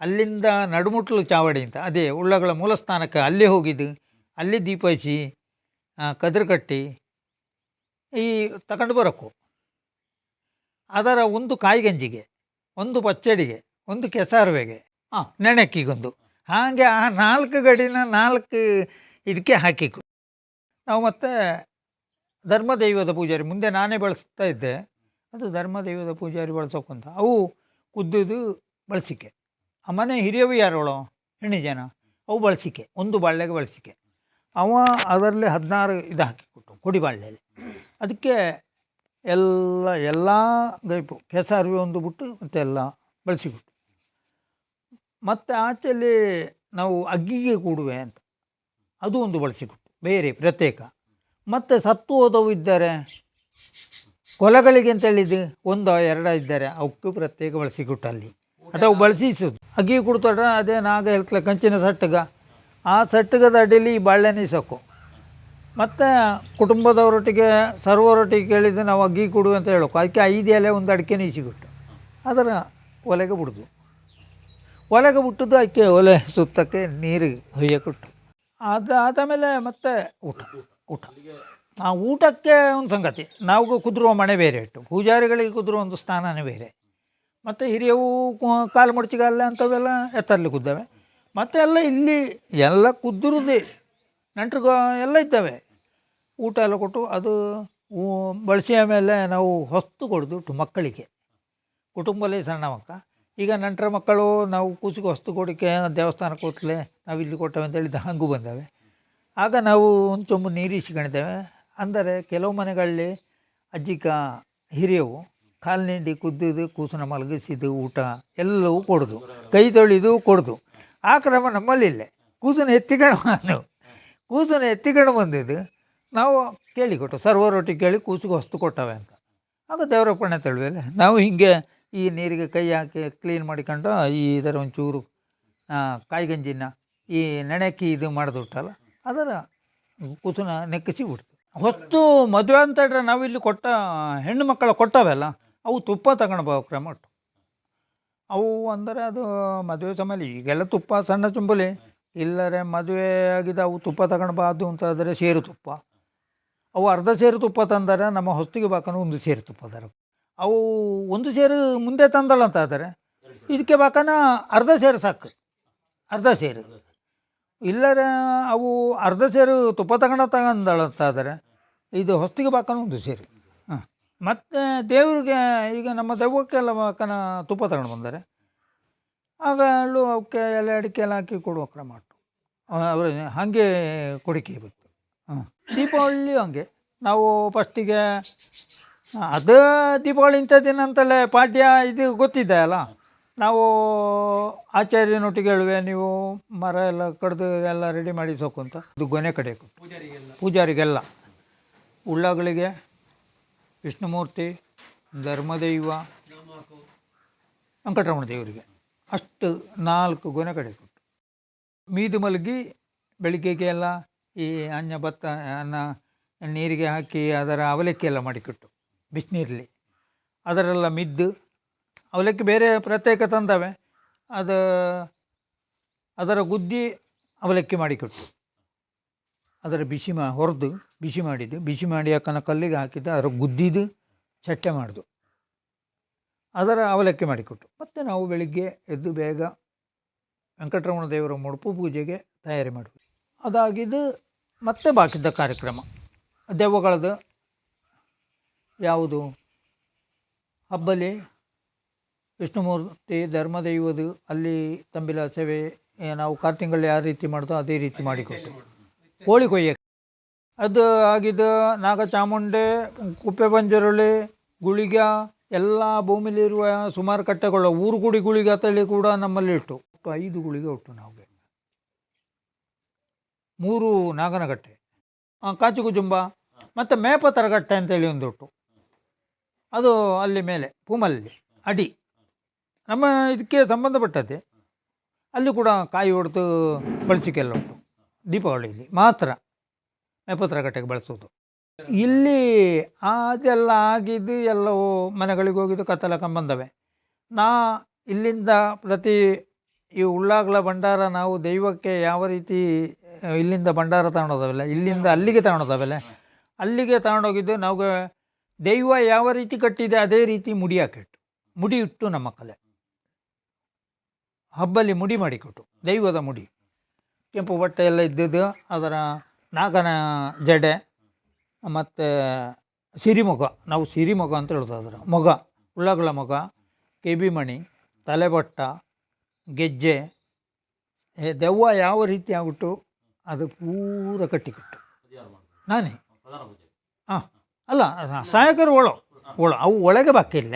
ಅಲ್ಲಿಂದ ನಡುಮುಟ್ಲು ಚಾವಡಿ ಅಂತ, ಅದೇ ಉಳ್ಳಗಳ ಮೂಲಸ್ಥಾನಕ್ಕೆ ಅಲ್ಲಿ ಹೋಗಿದ್ದು, ಅಲ್ಲಿ ದೀಪ ಹಚ್ಚಿ ಕದ್ರ ಕಟ್ಟಿ ಈ ತಗೊಂಡು ಬರೋಕು. ಅದರ ಒಂದು ಕಾಯಿ ಗಂಜಿಗೆ ಒಂದು ಪಚ್ಚಡಿಗೆ ಒಂದು ಕೆಸಾರುವೆಗೆ ಹಾಂ ನೆಣಕ್ಕಿಗೊಂದು ಹಾಗೆ ಆ ನಾಲ್ಕು ಗಡಿನ ನಾಲ್ಕು ಇದಕ್ಕೆ ಹಾಕಿಕು. ನಾವು ಮತ್ತೆ ಧರ್ಮದೈವದ ಪೂಜಾರಿ ಮುಂದೆ ನಾನೇ ಬಳಸ್ತಾ ಇದ್ದೆ. ಅದು ಧರ್ಮದೈವದ ಪೂಜಾರಿ ಬಳಸೋಕ್ಕಂತ ಅವು ಕುದ್ದುದು ಬಳಸಿಕೆ. ಆ ಮನೆ ಹಿರಿಯವು ಯಾರೋಳು? ಹೆಣ್ಣು ಜನ. ಅವು ಬಳಸಿಕೆ ಒಂದು ಬಾಳೆಗೆ ಬಳಸಿಕೆ. ಅವ ಅದರಲ್ಲಿ ಹದಿನಾರು ಇದು ಹಾಕಿಕೊಟ್ಟು ಕೊಡಿ ಬಾಳೆಯಲ್ಲಿ ಅದಕ್ಕೆ ಎಲ್ಲ ಎಲ್ಲ ಗೈಪು ಕೆಸಾರುವೆ ಒಂದು ಬಿಟ್ಟು ಮತ್ತೆ ಎಲ್ಲ ಬಳಸಿಬಿಟ್ಟು ಮತ್ತು ಆಚೆಯಲ್ಲಿ ನಾವು ಅಗ್ಗಿಗೆ ಕೂಡುವೆ ಅಂತ. ಅದು ಒಂದು ಬಳಸಿಕೊಟ್ಟು ಬೇರೆ ಪ್ರತ್ಯೇಕ. ಮತ್ತು ಸತ್ತು ಹೋದವು ಇದ್ದಾರೆ? ಕೊಲಗಳಿಗೆ ಅಂತ ಹೇಳಿದ್ದು ಒಂದು ಎರಡ ಇದ್ದಾರೆ ಅವಕ್ಕೂ ಪ್ರತ್ಯೇಕ ಬಳಸಿಕೊಟ್ಟು ಅಲ್ಲಿ. ಅಥವಾ ಬಳಸಿಸೋದು. ಅಗ್ಗಿ ಕೊಡ್ತಾರ ಅದೇ ನಾಗ ಹೇಳ್ತಲ್ಲ ಕಂಚಿನ ಸಟ್ಟಗ. ಆ ಸಟ್ಟಗದ ಅಡಿಯಲ್ಲಿ ಈ ಬಾಳೆನೇ ಸಾಕು ಮತ್ತು ಕುಟುಂಬದವರೊಟ್ಟಿಗೆ, ಸರ್ವರೊಟ್ಟಿಗೆ ಕೇಳಿದ್ದು ನಾವು ಅಗ್ಗಿ ಕೊಡು ಅಂತ ಹೇಳೋಕು. ಅದಕ್ಕೆ ಐದು ಎಲೆ ಒಂದು ಅಡಿಕೆ ನೀಸಿಬಿಟ್ಟು ಅದರ ಒಲೆಗೆ ಬಿಡ್ದು. ಒಲೆಗೆ ಬಿಟ್ಟದ್ದು ಅದಕ್ಕೆ ಒಲೆ ಸುತ್ತಕ್ಕೆ ನೀರು ಬಿಟ್ಟು ಅದು ಆದಮೇಲೆ ಮತ್ತೆ ಊಟ ಊಟ. ಆ ಊಟಕ್ಕೆ ಒಂದು ಸಂಗತಿ. ನಾವು ಕುದುರುವ ಮನೆ ಬೇರೆ ಇಟ್ಟು. ಪೂಜಾರಿಗಳಿಗೆ ಕುದುರುವ ಒಂದು ಸ್ಥಾನನೇ ಬೇರೆ. ಮತ್ತು ಹಿರಿಯವು ಕಾಲು ಮಡಚಿಗಲ್ಲ ಅಂಥವೆಲ್ಲ ಎತ್ತರಲ್ಲಿ ಕುದ್ದವೆ. ಮತ್ತು ಎಲ್ಲ ಇಲ್ಲಿ ಎಲ್ಲ ಕುದುರುದೇ ನೆಂಟ್ರಿಗ ಎಲ್ಲ ಇದ್ದಾವೆ. ಊಟ ಎಲ್ಲ ಕೊಟ್ಟು ಅದು ಬಳಸಿ ಆಮೇಲೆ ಮೇಲೆ ನಾವು ಹೊಸ್ತು ಕೊಡ್ದು ಮಕ್ಕಳಿಗೆ. ಕುಟುಂಬದಲ್ಲಿ ಸಣ್ಣ ಮಕ್ಕ. ಈಗ ನಂಟರ ಮಕ್ಕಳು ನಾವು ಕೂಸಿಗೆ ಹೊಸ್ತು ಕೊಡೋಕ್ಕೆ ದೇವಸ್ಥಾನಕ್ಕೆ ಹೋತ್ಲೆ ನಾವು ಇಲ್ಲಿ ಕೊಟ್ಟವೆ ಅಂತ ಹೇಳಿದ ಹಂಗೂ ಬಂದಾವೆ. ಆಗ ನಾವು ಒಂದು ಚೊಂಬು ನೀರು ಇಸ್ಕೊಂಡಿದ್ದೇವೆ. ಅಂದರೆ ಕೆಲವು ಮನೆಗಳಲ್ಲಿ ಅಜ್ಜಿಗ ಹಿರಿಯವು ಕಾಲು ನಿಂಡಿ ಕುದ್ದಿದ್ದು ಕೂಸನ ಮಲಗಿಸಿದ್ದು, ಊಟ ಎಲ್ಲವೂ ಕೊಡೋದು. ಕೈ ತೊಳೆದು ಕೊಡೋದು. ಆ ಕ್ರಮ ನಮ್ಮಲ್ಲಿಲ್ಲ ಕೂಸನ ಎತ್ತಿಕೊಂಡು ಬಂದು ಕೂಸನ ಎತ್ತಿಕೊಂಡು ಬಂದಿದ್ದು ನಾವು ಕೇಳಿಕೊಟ್ಟು ಸರ್ವರೊಟ್ಟಿಗೆ ಕೇಳಿ ಕೂಸಿಗೆ ಹೊಸ್ತು ಕೊಟ್ಟವೆ ಅಂತ. ಆಗ ದೇವರಪ್ಪಣೆ ತಿಳಿದಿಲ್ಲ ನಾವು ಹಿಂಗೆ ಈ ನೀರಿಗೆ ಕೈ ಹಾಕಿ ಕ್ಲೀನ್ ಮಾಡಿಕೊಂಡು ಈ ಇದರ ಒಂಚೂರು ಆ, ಕಾಯಿ ಗಂಜಿನ ಈ ನೆನೆಕ್ಕಿ ಇದು ಮಾಡಿದುಟ್ಟಲ್ಲ ಅದರ ಕುಸುನ ನೆಕ್ಕಿಸಿ ಬಿಡ್ತು. ಹೊಸ್ತು ಮದುವೆ ಅಂತ ಹೇಳಿದ್ರೆ ನಾವಿಲ್ಲಿ ಕೊಟ್ಟ ಹೆಣ್ಣು ಮಕ್ಕಳ ಕೊಟ್ಟವೆಲ್ಲ ಅವು ತುಪ್ಪ ತಗೊಂಡು ಬೋ ಕ್ರಮ ಅವು ಅಂದರೆ ಅದು ಮದುವೆ ಸಮಯಲ್ಲಿ ಈಗೆಲ್ಲ ತುಪ್ಪ ಸಣ್ಣ ಚುಂಬಲಿ ಇಲ್ಲರೆ ಮದುವೆ ಆಗಿದೆ ಅವು ತುಪ್ಪ ತಗೊಂಡು ಬಾ ಅದು ಸೇರು ತುಪ್ಪ. ಅವು ಅರ್ಧ ಸೇರು ತುಪ್ಪ ತಂದರೆ ನಮ್ಮ ಹೊಸ್ತಿಗೆ ಬಾಕನು ಒಂದು ಸೇರು ತುಪ್ಪ ತರ ಅವು ಒಂದು ಸೇರು ಮುಂದೆ ತಂದಳ ಆದರೆ ಇದಕ್ಕೆ ಬಾಕನ ಅರ್ಧ ಸೇರು ಸಾಕು. ಅರ್ಧ ಸೇರು. ಇಲ್ಲರ ಅವು ಅರ್ಧ ಸೇರು ತುಪ್ಪ ತಗೊಂಡ ಆದರೆ ಇದು ಹೊಸ್ತಿಗೆ ಬಾಕನ ಒಂದು ಸೇರು. ಹಾಂ. ಮತ್ತು ದೇವರಿಗೆ ಈಗ ನಮ್ಮ ದೆವ್ವಕ್ಕೆಲ್ಲ ಬಾಕನ ತುಪ್ಪ ತಗೊಂಡು ಬಂದರೆ ಆಗ ಅಲ್ಲೂ ಅವಕ್ಕೆ ಎಲ್ಲ ಅಡಿಕೆ ಎಲ್ಲ ಹಾಕಿ ಕೊಡುವ ಕ್ರಮ ಅವರು ಹಾಗೆ ಕೊಡಿಕೆ ಬಂತು ಹಾಂ ದೀಪಾವಳಿ ಹಂಗೆ. ನಾವು ಫಸ್ಟಿಗೆ ಅದು ದೀಪಾವಳಿ ಇಂಥ ದಿನ ಅಂತಲೇ ಪಾಠ್ಯ ಇದು ಗೊತ್ತಿದೆ ಅಲ್ಲ? ನಾವು ಆಚಾರ್ಯನೊಟ್ಟಿಗೆ ಹೇಳುವೆ, ನೀವು ಮರ ಎಲ್ಲ ಕಡ್ದು ಎಲ್ಲ ರೆಡಿ ಮಾಡಿ ಸೋಕು ಅಂತ. ಇದು ಗೊನೆ ಕಡಿಯೋಕು ಪೂಜಾರಿಗೆಲ್ಲ. ಉಳ್ಳಾಗಳಿಗೆ ವಿಷ್ಣುಮೂರ್ತಿ, ಧರ್ಮದೈವ, ವೆಂಕಟರಮಣ ದೇವರಿಗೆ ಅಷ್ಟು ನಾಲ್ಕು ಗೊನೆ ಕಡೆ ಕೊಟ್ಟು ಮೀದು ಮಲಗಿ ಬೆಳಿಗ್ಗೆಗೆ ಎಲ್ಲ ಈ ಅನ್ನ ಭತ್ತ, ಅನ್ನ ನೀರಿಗೆ ಹಾಕಿ ಅದರ ಅವಲಕ್ಕಿ ಎಲ್ಲ ಮಾಡಿಕೊಟ್ಟು, ಬಿಸಿನೀರಲ್ಲಿ. ಅದರೆಲ್ಲ ಮಿದ್ದು, ಅವಲಕ್ಕಿ ಬೇರೆ ಪ್ರತ್ಯೇಕ ತಂದವೆ. ಅದು, ಅದರ ಗುದ್ದಿ ಅವಲಕ್ಕಿ ಮಾಡಿಕೊಟ್ಟು, ಅದರ ಬಿಸಿ ಮಾ, ಹೊರೆದು ಬಿಸಿ ಮಾಡಿದ್ದು. ಬಿಸಿ ಮಾಡಿ ಅಕ್ಕನ ಕಲ್ಲಿಗೆ ಹಾಕಿದ್ದು, ಅದರ ಗುದ್ದಿದ್ದು ಚಟ್ಟೆ ಮಾಡಿದು. ಅದರ ಅವಲಕ್ಕಿ ಮಾಡಿಕೊಟ್ಟು, ಮತ್ತು ನಾವು ಬೆಳಿಗ್ಗೆ ಎದ್ದು ಬೇಗ ವೆಂಕಟರಮಣ ದೇವರ ಮುಡುಪು ಪೂಜೆಗೆ ತಯಾರಿ ಮಾಡಿದ್ವಿ ಅದಾಗಿದ್ದು ಮತ್ತೆ ಬಾಕಿದ್ದ ಕಾರ್ಯಕ್ರಮ. ದೆವ್ವಗಳದ್ದು ಯಾವುದು? ಹಬ್ಬಲಿ, ವಿಷ್ಣುಮೂರ್ತಿ ಧರ್ಮದೈವದು ಅಲ್ಲಿ ತಂಬಿಲ ಸೇವೆ ನಾವು ಕಾರ್ತಿಂಗಳಲ್ಲಿ ಯಾವ ರೀತಿ ಮಾಡ್ತೋ ಅದೇ ರೀತಿ ಮಾಡಿಕೊಟ್ಟು. ಕೋಳಿ ಕೊಯ್ಯಕ್ಕೆ. ಅದು ಆಗಿದ್ದು ನಾಗಚಾಮುಂಡೆ ಕುಪ್ಪೆ ಬಂಜರುಳಿ, ಗುಳಿಗ, ಎಲ್ಲ ಭೂಮಿಲಿರುವ ಸುಮಾರು ಕಟ್ಟೆಗಳು, ಊರು ಗುಡಿ ಗುಳಿಗ ತಳ್ಳಿ ಕೂಡ ನಮ್ಮಲ್ಲಿ ಇಟ್ಟು, ಒಟ್ಟು ಐದು ಗುಳಿಗೆ ಉಂಟು ನಮಗೆ ಮೂರು ನಾಗನಗಟ್ಟೆ. ಕಾಚಿಗುಜುಂಬ ಮತ್ತು ಮೇಪತರಗಟ್ಟೆ ಅಂತೇಳಿ ಒಂದು ಉಂಟು. ಅದು ಅಲ್ಲಿ ಮೇಲೆ ಪೂಮಲ್ಲಿ ಅಡಿ. ನಮ್ಮ ಇದಕ್ಕೆ ಸಂಬಂಧಪಟ್ಟದ್ದೆ. ಅಲ್ಲಿ ಕೂಡ ಕಾಯಿ ಹೊಡೆದು ಬಳಸಿಕೆಲ್ಲ ಉಂಟು. ದೀಪಾವಳಿಯಲ್ಲಿ ಮಾತ್ರ ಮೇಪತ್ರಗಟ್ಟೆಗೆ ಬಳಸೋದು ಇಲ್ಲಿ ಅದೆಲ್ಲ ಆಗಿದ್ದು ಎಲ್ಲವೂ ಮನೆಗಳಿಗೆ ಹೋಗಿದ್ದು ಕತ್ತಲ ಕಂಬಂದವೆ. ನಾ ಇಲ್ಲಿಂದ ಪ್ರತಿ ಈ ಉಳ್ಳಾಗಲ ಭಂಡಾರ ನಾವು ದೈವಕ್ಕೆ ಯಾವ ರೀತಿ ಇಲ್ಲಿಂದ ಭಂಡಾರ ತಗೊಂಡೋದವೆಲ್ಲ? ಇಲ್ಲಿಂದ ಅಲ್ಲಿಗೆ ತಗೊಂಡೋದವೆಲ್ಲ? ಅಲ್ಲಿಗೆ ತಗೊಂಡೋಗಿದ್ದು ನಾವು ದೈವ ಯಾವ ರೀತಿ ಕಟ್ಟಿದೆ ಅದೇ ರೀತಿ ಮುಡಿ ಹಾಕಿಟ್ಟು, ಮುಡಿ ಇಟ್ಟು ನಮ್ಮ ಕಲೆ ಹಬ್ಬಲ್ಲಿ ಮುಡಿ ಮಾಡಿಕೊಟ್ಟು, ದೈವದ ಮುಡಿ. ಕೆಂಪು ಬಟ್ಟೆ ಎಲ್ಲ ಇದ್ದದ್ದು, ಅದರ ನಾಗನ ಜಡೆ, ಮತ್ತು ಸಿರಿಮೊಗ ನಾವು ಸಿರಿಮೊಗ ಅಂತ ಹೇಳೋದು ಅದರ ಮೊಗ ಉಳ್ಳಗಳ ಮೊಗ, ಕೆಬಿಮಣಿ, ತಲೆಬಟ್ಟ, ಗೆಜ್ಜೆ ದೆವ್ವ ಯಾವ ರೀತಿ ಆಗ್ಬಿಟ್ಟು ಅದು ಪೂರ ಕಟ್ಟಿಕೊಟ್ಟು. ನಾನೇ? ಹಾಂ ಅಲ್ಲ ಸಹಾಯಕರು ಒಳ ಒಳ ಅವು ಒಳಗೆ ಬಾಕಿಲ್ಲ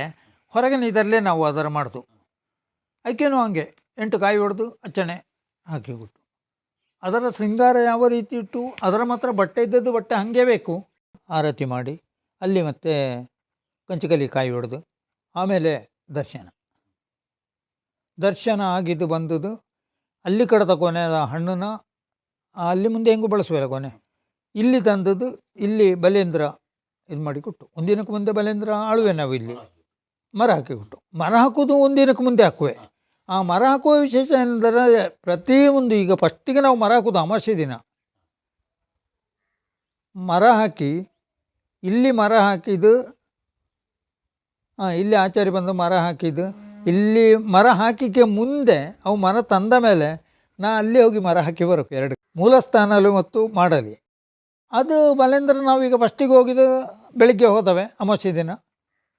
ಹೊರಗಿನ ಇದರಲ್ಲೇ ನಾವು ಅದರ ಮಾಡ್ದು. ಅದಕ್ಕೇನು ಹಂಗೆ ಎಂಟು ಕಾಯಿ ಹೊಡೆದು ಅಚ್ಚಣೆ ಹಾಕಿಬಿಟ್ಟು ಅದರ ಶೃಂಗಾರ ಯಾವ ರೀತಿ ಇಟ್ಟು ಅದರ ಮಾತ್ರ ಬಟ್ಟೆ ಇದ್ದದ್ದು ಬಟ್ಟೆ ಹಾಗೆ ಬೇಕು. ಆರತಿ ಮಾಡಿ ಅಲ್ಲಿ ಮತ್ತೆ ಕಂಚಕಲಿ ಕಾಯಿ ಹೊಡೆದು ಆಮೇಲೆ ದರ್ಶನ. ದರ್ಶನ ಆಗಿದ್ದು ಬಂದದ್ದು ಅಲ್ಲಿ ಕಡೆ ಕೊನೆ ಹಣ್ಣನ್ನ ಅಲ್ಲಿ ಮುಂದೆ ಹೆಂಗೂ ಬಳಸುವೆಲ್ಲ ಕೊನೆ. ಇಲ್ಲಿ ತಂದದ್ದು ಇಲ್ಲಿ ಬಲೇಂದ್ರ ಇದು ಮಾಡಿಕೊಟ್ಟು ಒಂದಿನಕ್ಕೆ ಮುಂದೆ ಬಲೇಂದ್ರ ಆಳುವೆ ನಾವು ಇಲ್ಲಿ. ಮರ ಹಾಕಿ ಕೊಟ್ಟು. ಮರ ಹಾಕೋದು ಒಂದಿನಕ್ಕೆ ಮುಂದೆ ಹಾಕುವೆ. ಆ ಮರ ಹಾಕುವ ವಿಶೇಷ ಎಂದರೆ ಪ್ರತಿಯೊಂದು ಈಗ ಫಸ್ಟಿಗೆ ನಾವು ಮರ ಹಾಕೋದು ಅಮಾಸೆ ದಿನ. ಮರ ಹಾಕಿ, ಇಲ್ಲಿ ಮರ ಹಾಕಿದ್ದು ಹಾಂ ಇಲ್ಲಿ ಆಚಾರ್ಯ ಬಂದು ಮರ ಹಾಕಿದ್ದು ಇಲ್ಲಿ ಮರ ಹಾಕಿಕೆ ಮುಂದೆ ಅವು ಮರ ತಂದ ಮೇಲೆ ನಾ ಅಲ್ಲಿ ಹೋಗಿ ಮರ ಹಾಕಿ ಬರಬೇಕು ಎರಡು ಮೂಲ ಸ್ಥಾನಲು ಮತ್ತು ಮಾಡಲಿ. ಅದು ಬಲೇಂದ್ರ ನಾವೀಗ ಫಸ್ಟಿಗೆ ಹೋಗಿದ್ದು ಬೆಳಿಗ್ಗೆ ಹೋದವೆ ಅಮಾವಾಸ್ಯೆ ದಿನ.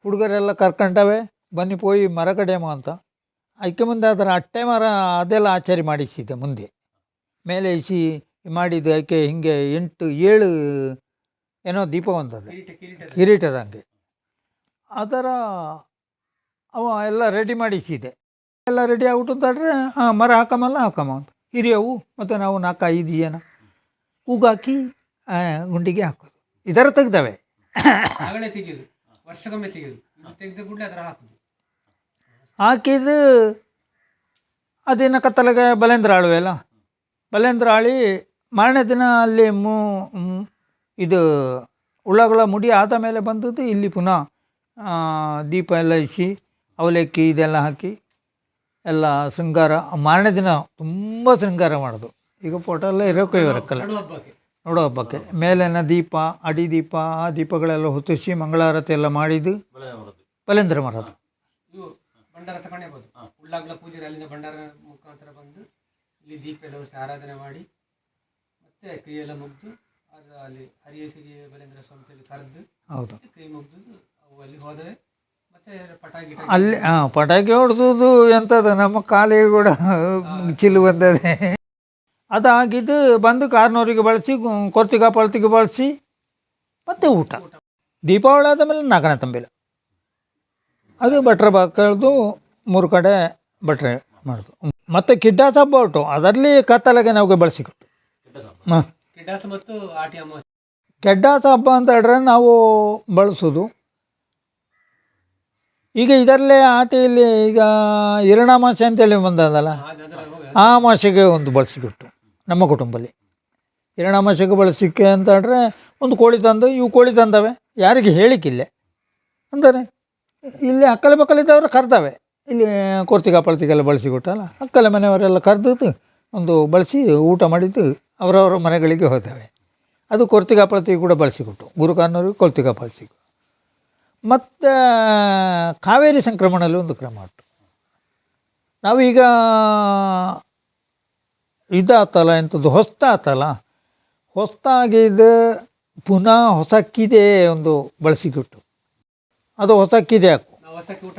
ಹುಡುಗರೆಲ್ಲ ಕರ್ಕೊಂಡವೆ, ಬನ್ನಿ ಪೋಯಿ ಮರ ಕಡಿಯಮ್ಮ ಅಂತ. ಅದಕ್ಕೆ ಮುಂದೆ ಅದರ ಅಟ್ಟೆ ಮರ ಅದೆಲ್ಲ ಆಚಾರಿ ಮಾಡಿಸಿದ್ದೆ ಮುಂದೆ. ಮೇಲೆ ಇಸಿ ಮಾಡಿದ್ದು ಅದಕ್ಕೆ ಹಿಂಗೆ ಎಂಟು, ಏಳು ಏನೋ ದೀಪ ಒಂದದೆ ಕಿರೀಟದಂಗೆ ಆ ಅದರ ಅವ ಎಲ್ಲ ರೆಡಿ ಮಾಡಿಸಿದೆ ಎಲ್ಲ ರೆಡಿ ಆಗ್ಬಿಟ್ಟು ಹಾಂ ಮರ ಹಾಕಮಲ್ಲ ಹಾಕಮ್ಮ ಅಂತ. ಹಿರಿಯವು ಮತ್ತು ನಾವು ನಾಲ್ಕು ಐದು ಜನ. ಕೂಗಾಕಿ ಗುಂಡಿಗೆ ಹಾಕೋದು. ಇದರ ತೆಗ್ದವೆ. ವರ್ಷಕ್ಕೊಮ್ಮೆ ಅದರ ಹಾಕುದು. ಹಾಕಿದ್ದು ಅದಿನ ಕತ್ತಲೆಗೆ ಬಲೇಂದ್ರ ಆಳುವೆ ಅಲ್ಲ? ಬಲೇಂದ್ರ ಆಳಿ ಮಾರನೇ ದಿನ ಅಲ್ಲಿ ಮು ಇದು ಉಳ್ಳಗಳ ಮುಡಿ ಆದ ಮೇಲೆ ಬಂದದ್ದು ಇಲ್ಲಿ ಪುನಃ ದೀಪ ಎಲ್ಲ ಇಸಿ ಅವಲಕ್ಕಿ ಇದೆಲ್ಲ ಹಾಕಿ ಎಲ್ಲ ಶೃಂಗಾರ ಮಾರನೇ ದಿನ ತುಂಬ ಶೃಂಗಾರ ಮಾಡೋದು. ಈಗ ಫೋಟೋ ಎಲ್ಲ ಇರೋಕೆ ಇರಕ್ಕಲ್ಲ ನಡು ಹಬ್ಬಕ್ಕೆ. ನೋಡೋ ಹಬ್ಬಕ್ಕೆ. ಮೇಲೆನ ದೀಪ ಅಡಿ ದೀಪ ಆ ದೀಪಗಳೆಲ್ಲ ಹೊತ್ತಿಸಿ ಮಂಗಳಾರತಿ ಎಲ್ಲ ಮಾಡಿದ್ದು ಬಲೇಂದ್ರ ಮರದು ಭಂಡಾರ ತಗೊಂಡೇ ಬೋದು ಪೂಜೆ ಅಲ್ಲಿಂದ ಭಂಡಾರ ಮುಖಾಂತರ ಬಂದು ಇಲ್ಲಿ ದೀಪ ಎಲ್ಲ ಆರಾಧನೆ ಮಾಡಿ ಮತ್ತೆ ಕೈಯೆಲ್ಲ ಮುಗ್ದು ಅದು ಅಲ್ಲಿ ಹರಿಯಸಿರಿ ಬಲೇಂದ್ರ ಸ್ವಾಮಿ ಕರೆದು ಹೌದು. ಕೈ ಮುಗ್ದು ಅವು ಅಲ್ಲಿ ಹೋದವೆ. ಅಲ್ಲಿ ಹಾಂ ಪಟಾಕಿ ಹೊಡೆಸೋದು ಎಂಥದ್ದು ನಮ್ಮ ಕಾಲಿಗೆ ಕೂಡ ಚಿಲ್ಲು ಬಂದದೆ. ಅದಾಗಿದ್ದು ಬಂದು ಕಾರ್ನೂರಿಗೆ ಬಳಸಿ ಕೊರ್ತಿಗ ಪಳತಿಗೆ ಬಳಸಿ ಮತ್ತೆ ಊಟ. ದೀಪಾವಳಿ ಆದ ಮೇಲೆ ನಾಗನ ತಂಬಿಲ. ಅದು ಭಟ್ರ ಬಾಕಳ್ದು ಮೂರು ಕಡೆ ಭಟ್ರೆ ಮಾಡೋದು. ಮತ್ತು ಕಿಡ್ಡಾಸ ಹಬ್ಬ ಉಂಟು ಅದರಲ್ಲಿ ಕತ್ತಲಗೆ ನಾವು ಬಳಸಿ ಹಾಂ. ಕೆಡ್ಡಾಸ ಹಬ್ಬ ಅಂತ ಹೇಳಿದ್ರೆ ನಾವು ಬಳಸೋದು. ಈಗ ಇದರಲ್ಲೇ ಆಟೆಯಲ್ಲಿ ಈಗ ಹಿರಣಾಮಾಸೆ ಅಂತೇಳಿ ಬಂದದಲ್ಲ, ಆ ಮಾಸೆಗೆ ಒಂದು ಬಳಸಿಬಿಟ್ಟು ನಮ್ಮ ಕುಟುಂಬದಲ್ಲಿ. ಹಿರಣಾಮಾಸೆಗೆ ಬಳಸಿಕ್ಕೆ ಅಂತಂದರೆ ಒಂದು ಕೋಳಿ ತಂದು ಇವು ಕೋಳಿ ತಂದವೆ, ಯಾರಿಗೆ ಹೇಳಿಕ್ಕಿಲ್ಲ. ಅಂದರೆ ಇಲ್ಲಿ ಅಕ್ಕಲೆ ಪಕ್ಕಲಿದ್ದವರು ಕರ್ತವೆ. ಇಲ್ಲಿ ಕೊರ್ತಿಗ ಪಳ್ತಿಗೆಲ್ಲ ಬಳಸಿಕೊಟ್ಟಲ್ಲ ಅಕ್ಕಲೆ ಮನೆಯವರೆಲ್ಲ ಕರೆದದ್ದು ಒಂದು ಬಳಸಿ ಊಟ ಮಾಡಿದ್ದು ಅವರವರ ಮನೆಗಳಿಗೆ ಹೋದವೆ ಅದು ಕೊರ್ತಿಗ ಪಳತಿಗೆ ಕೂಡ ಬಳಸಿಕೊಟ್ಟು ಗುರುಕಾರ್ನವ್ರಿಗೆ ಕೊರ್ತಿಗ ಪಳ್ಸಿಗೂ ಮತ್ತು ಕಾವೇರಿ ಸಂಕ್ರಮಣದಲ್ಲಿ ಒಂದು ಕ್ರಮ ಉಂಟು ನಾವೀಗ ಇದಾತಲ್ಲ ಎಂಥದ್ದು ಹೊಸ್ತಾತಲ್ಲ ಹೊಸ್ತಾಗಿದ್ದು ಪುನಃ ಹೊಸಕ್ಕಿದೆ ಒಂದು ಬಳಸಿಕೊಟ್ಟು. ಅದು ಹೊಸಕ್ಕಿದೆ ಹಾಕು.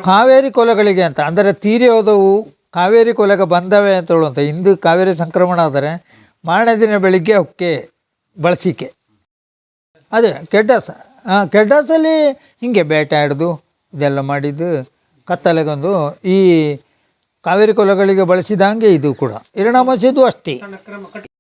ಕಾವೇರಿ ಕೊಲೆಗಳಿಗೆ ಅಂತ ಅಂದರೆ ತೀರಿ ಹೋದವು ಕಾವೇರಿ ಕೊಲೆಗೆ ಬಂದವೆ ಅಂತ ಹೇಳುವಂಥ ಇಂದು ಕಾವೇರಿ ಸಂಕ್ರಮಣ ಆದರೆ ಮಾರನೇ ದಿನ ಬೆಳಿಗ್ಗೆ ಅವಕ್ಕೆ ಬಳಸಿಕೆ. ಅದೇ ಕೆಡ್ಡಾಸ ಹಾಂ ಕೆಡ್ಡಾಸಲ್ಲಿ ಹಿಂಗೆ ಬೇಟೆ ಆಡೋದು, ಇದೆಲ್ಲ ಮಾಡಿದ್ದು, ಕತ್ತಲೆಗೊಂದು, ಈ ಕಾವೇರಿ ಕೊಲಗಳಿಗೆ ಬಳಸಿದಂಗೆ ಇದು ಕೂಡ. ಇರಣಾಮಾಸ್ಯದು ಅಷ್ಟೇ.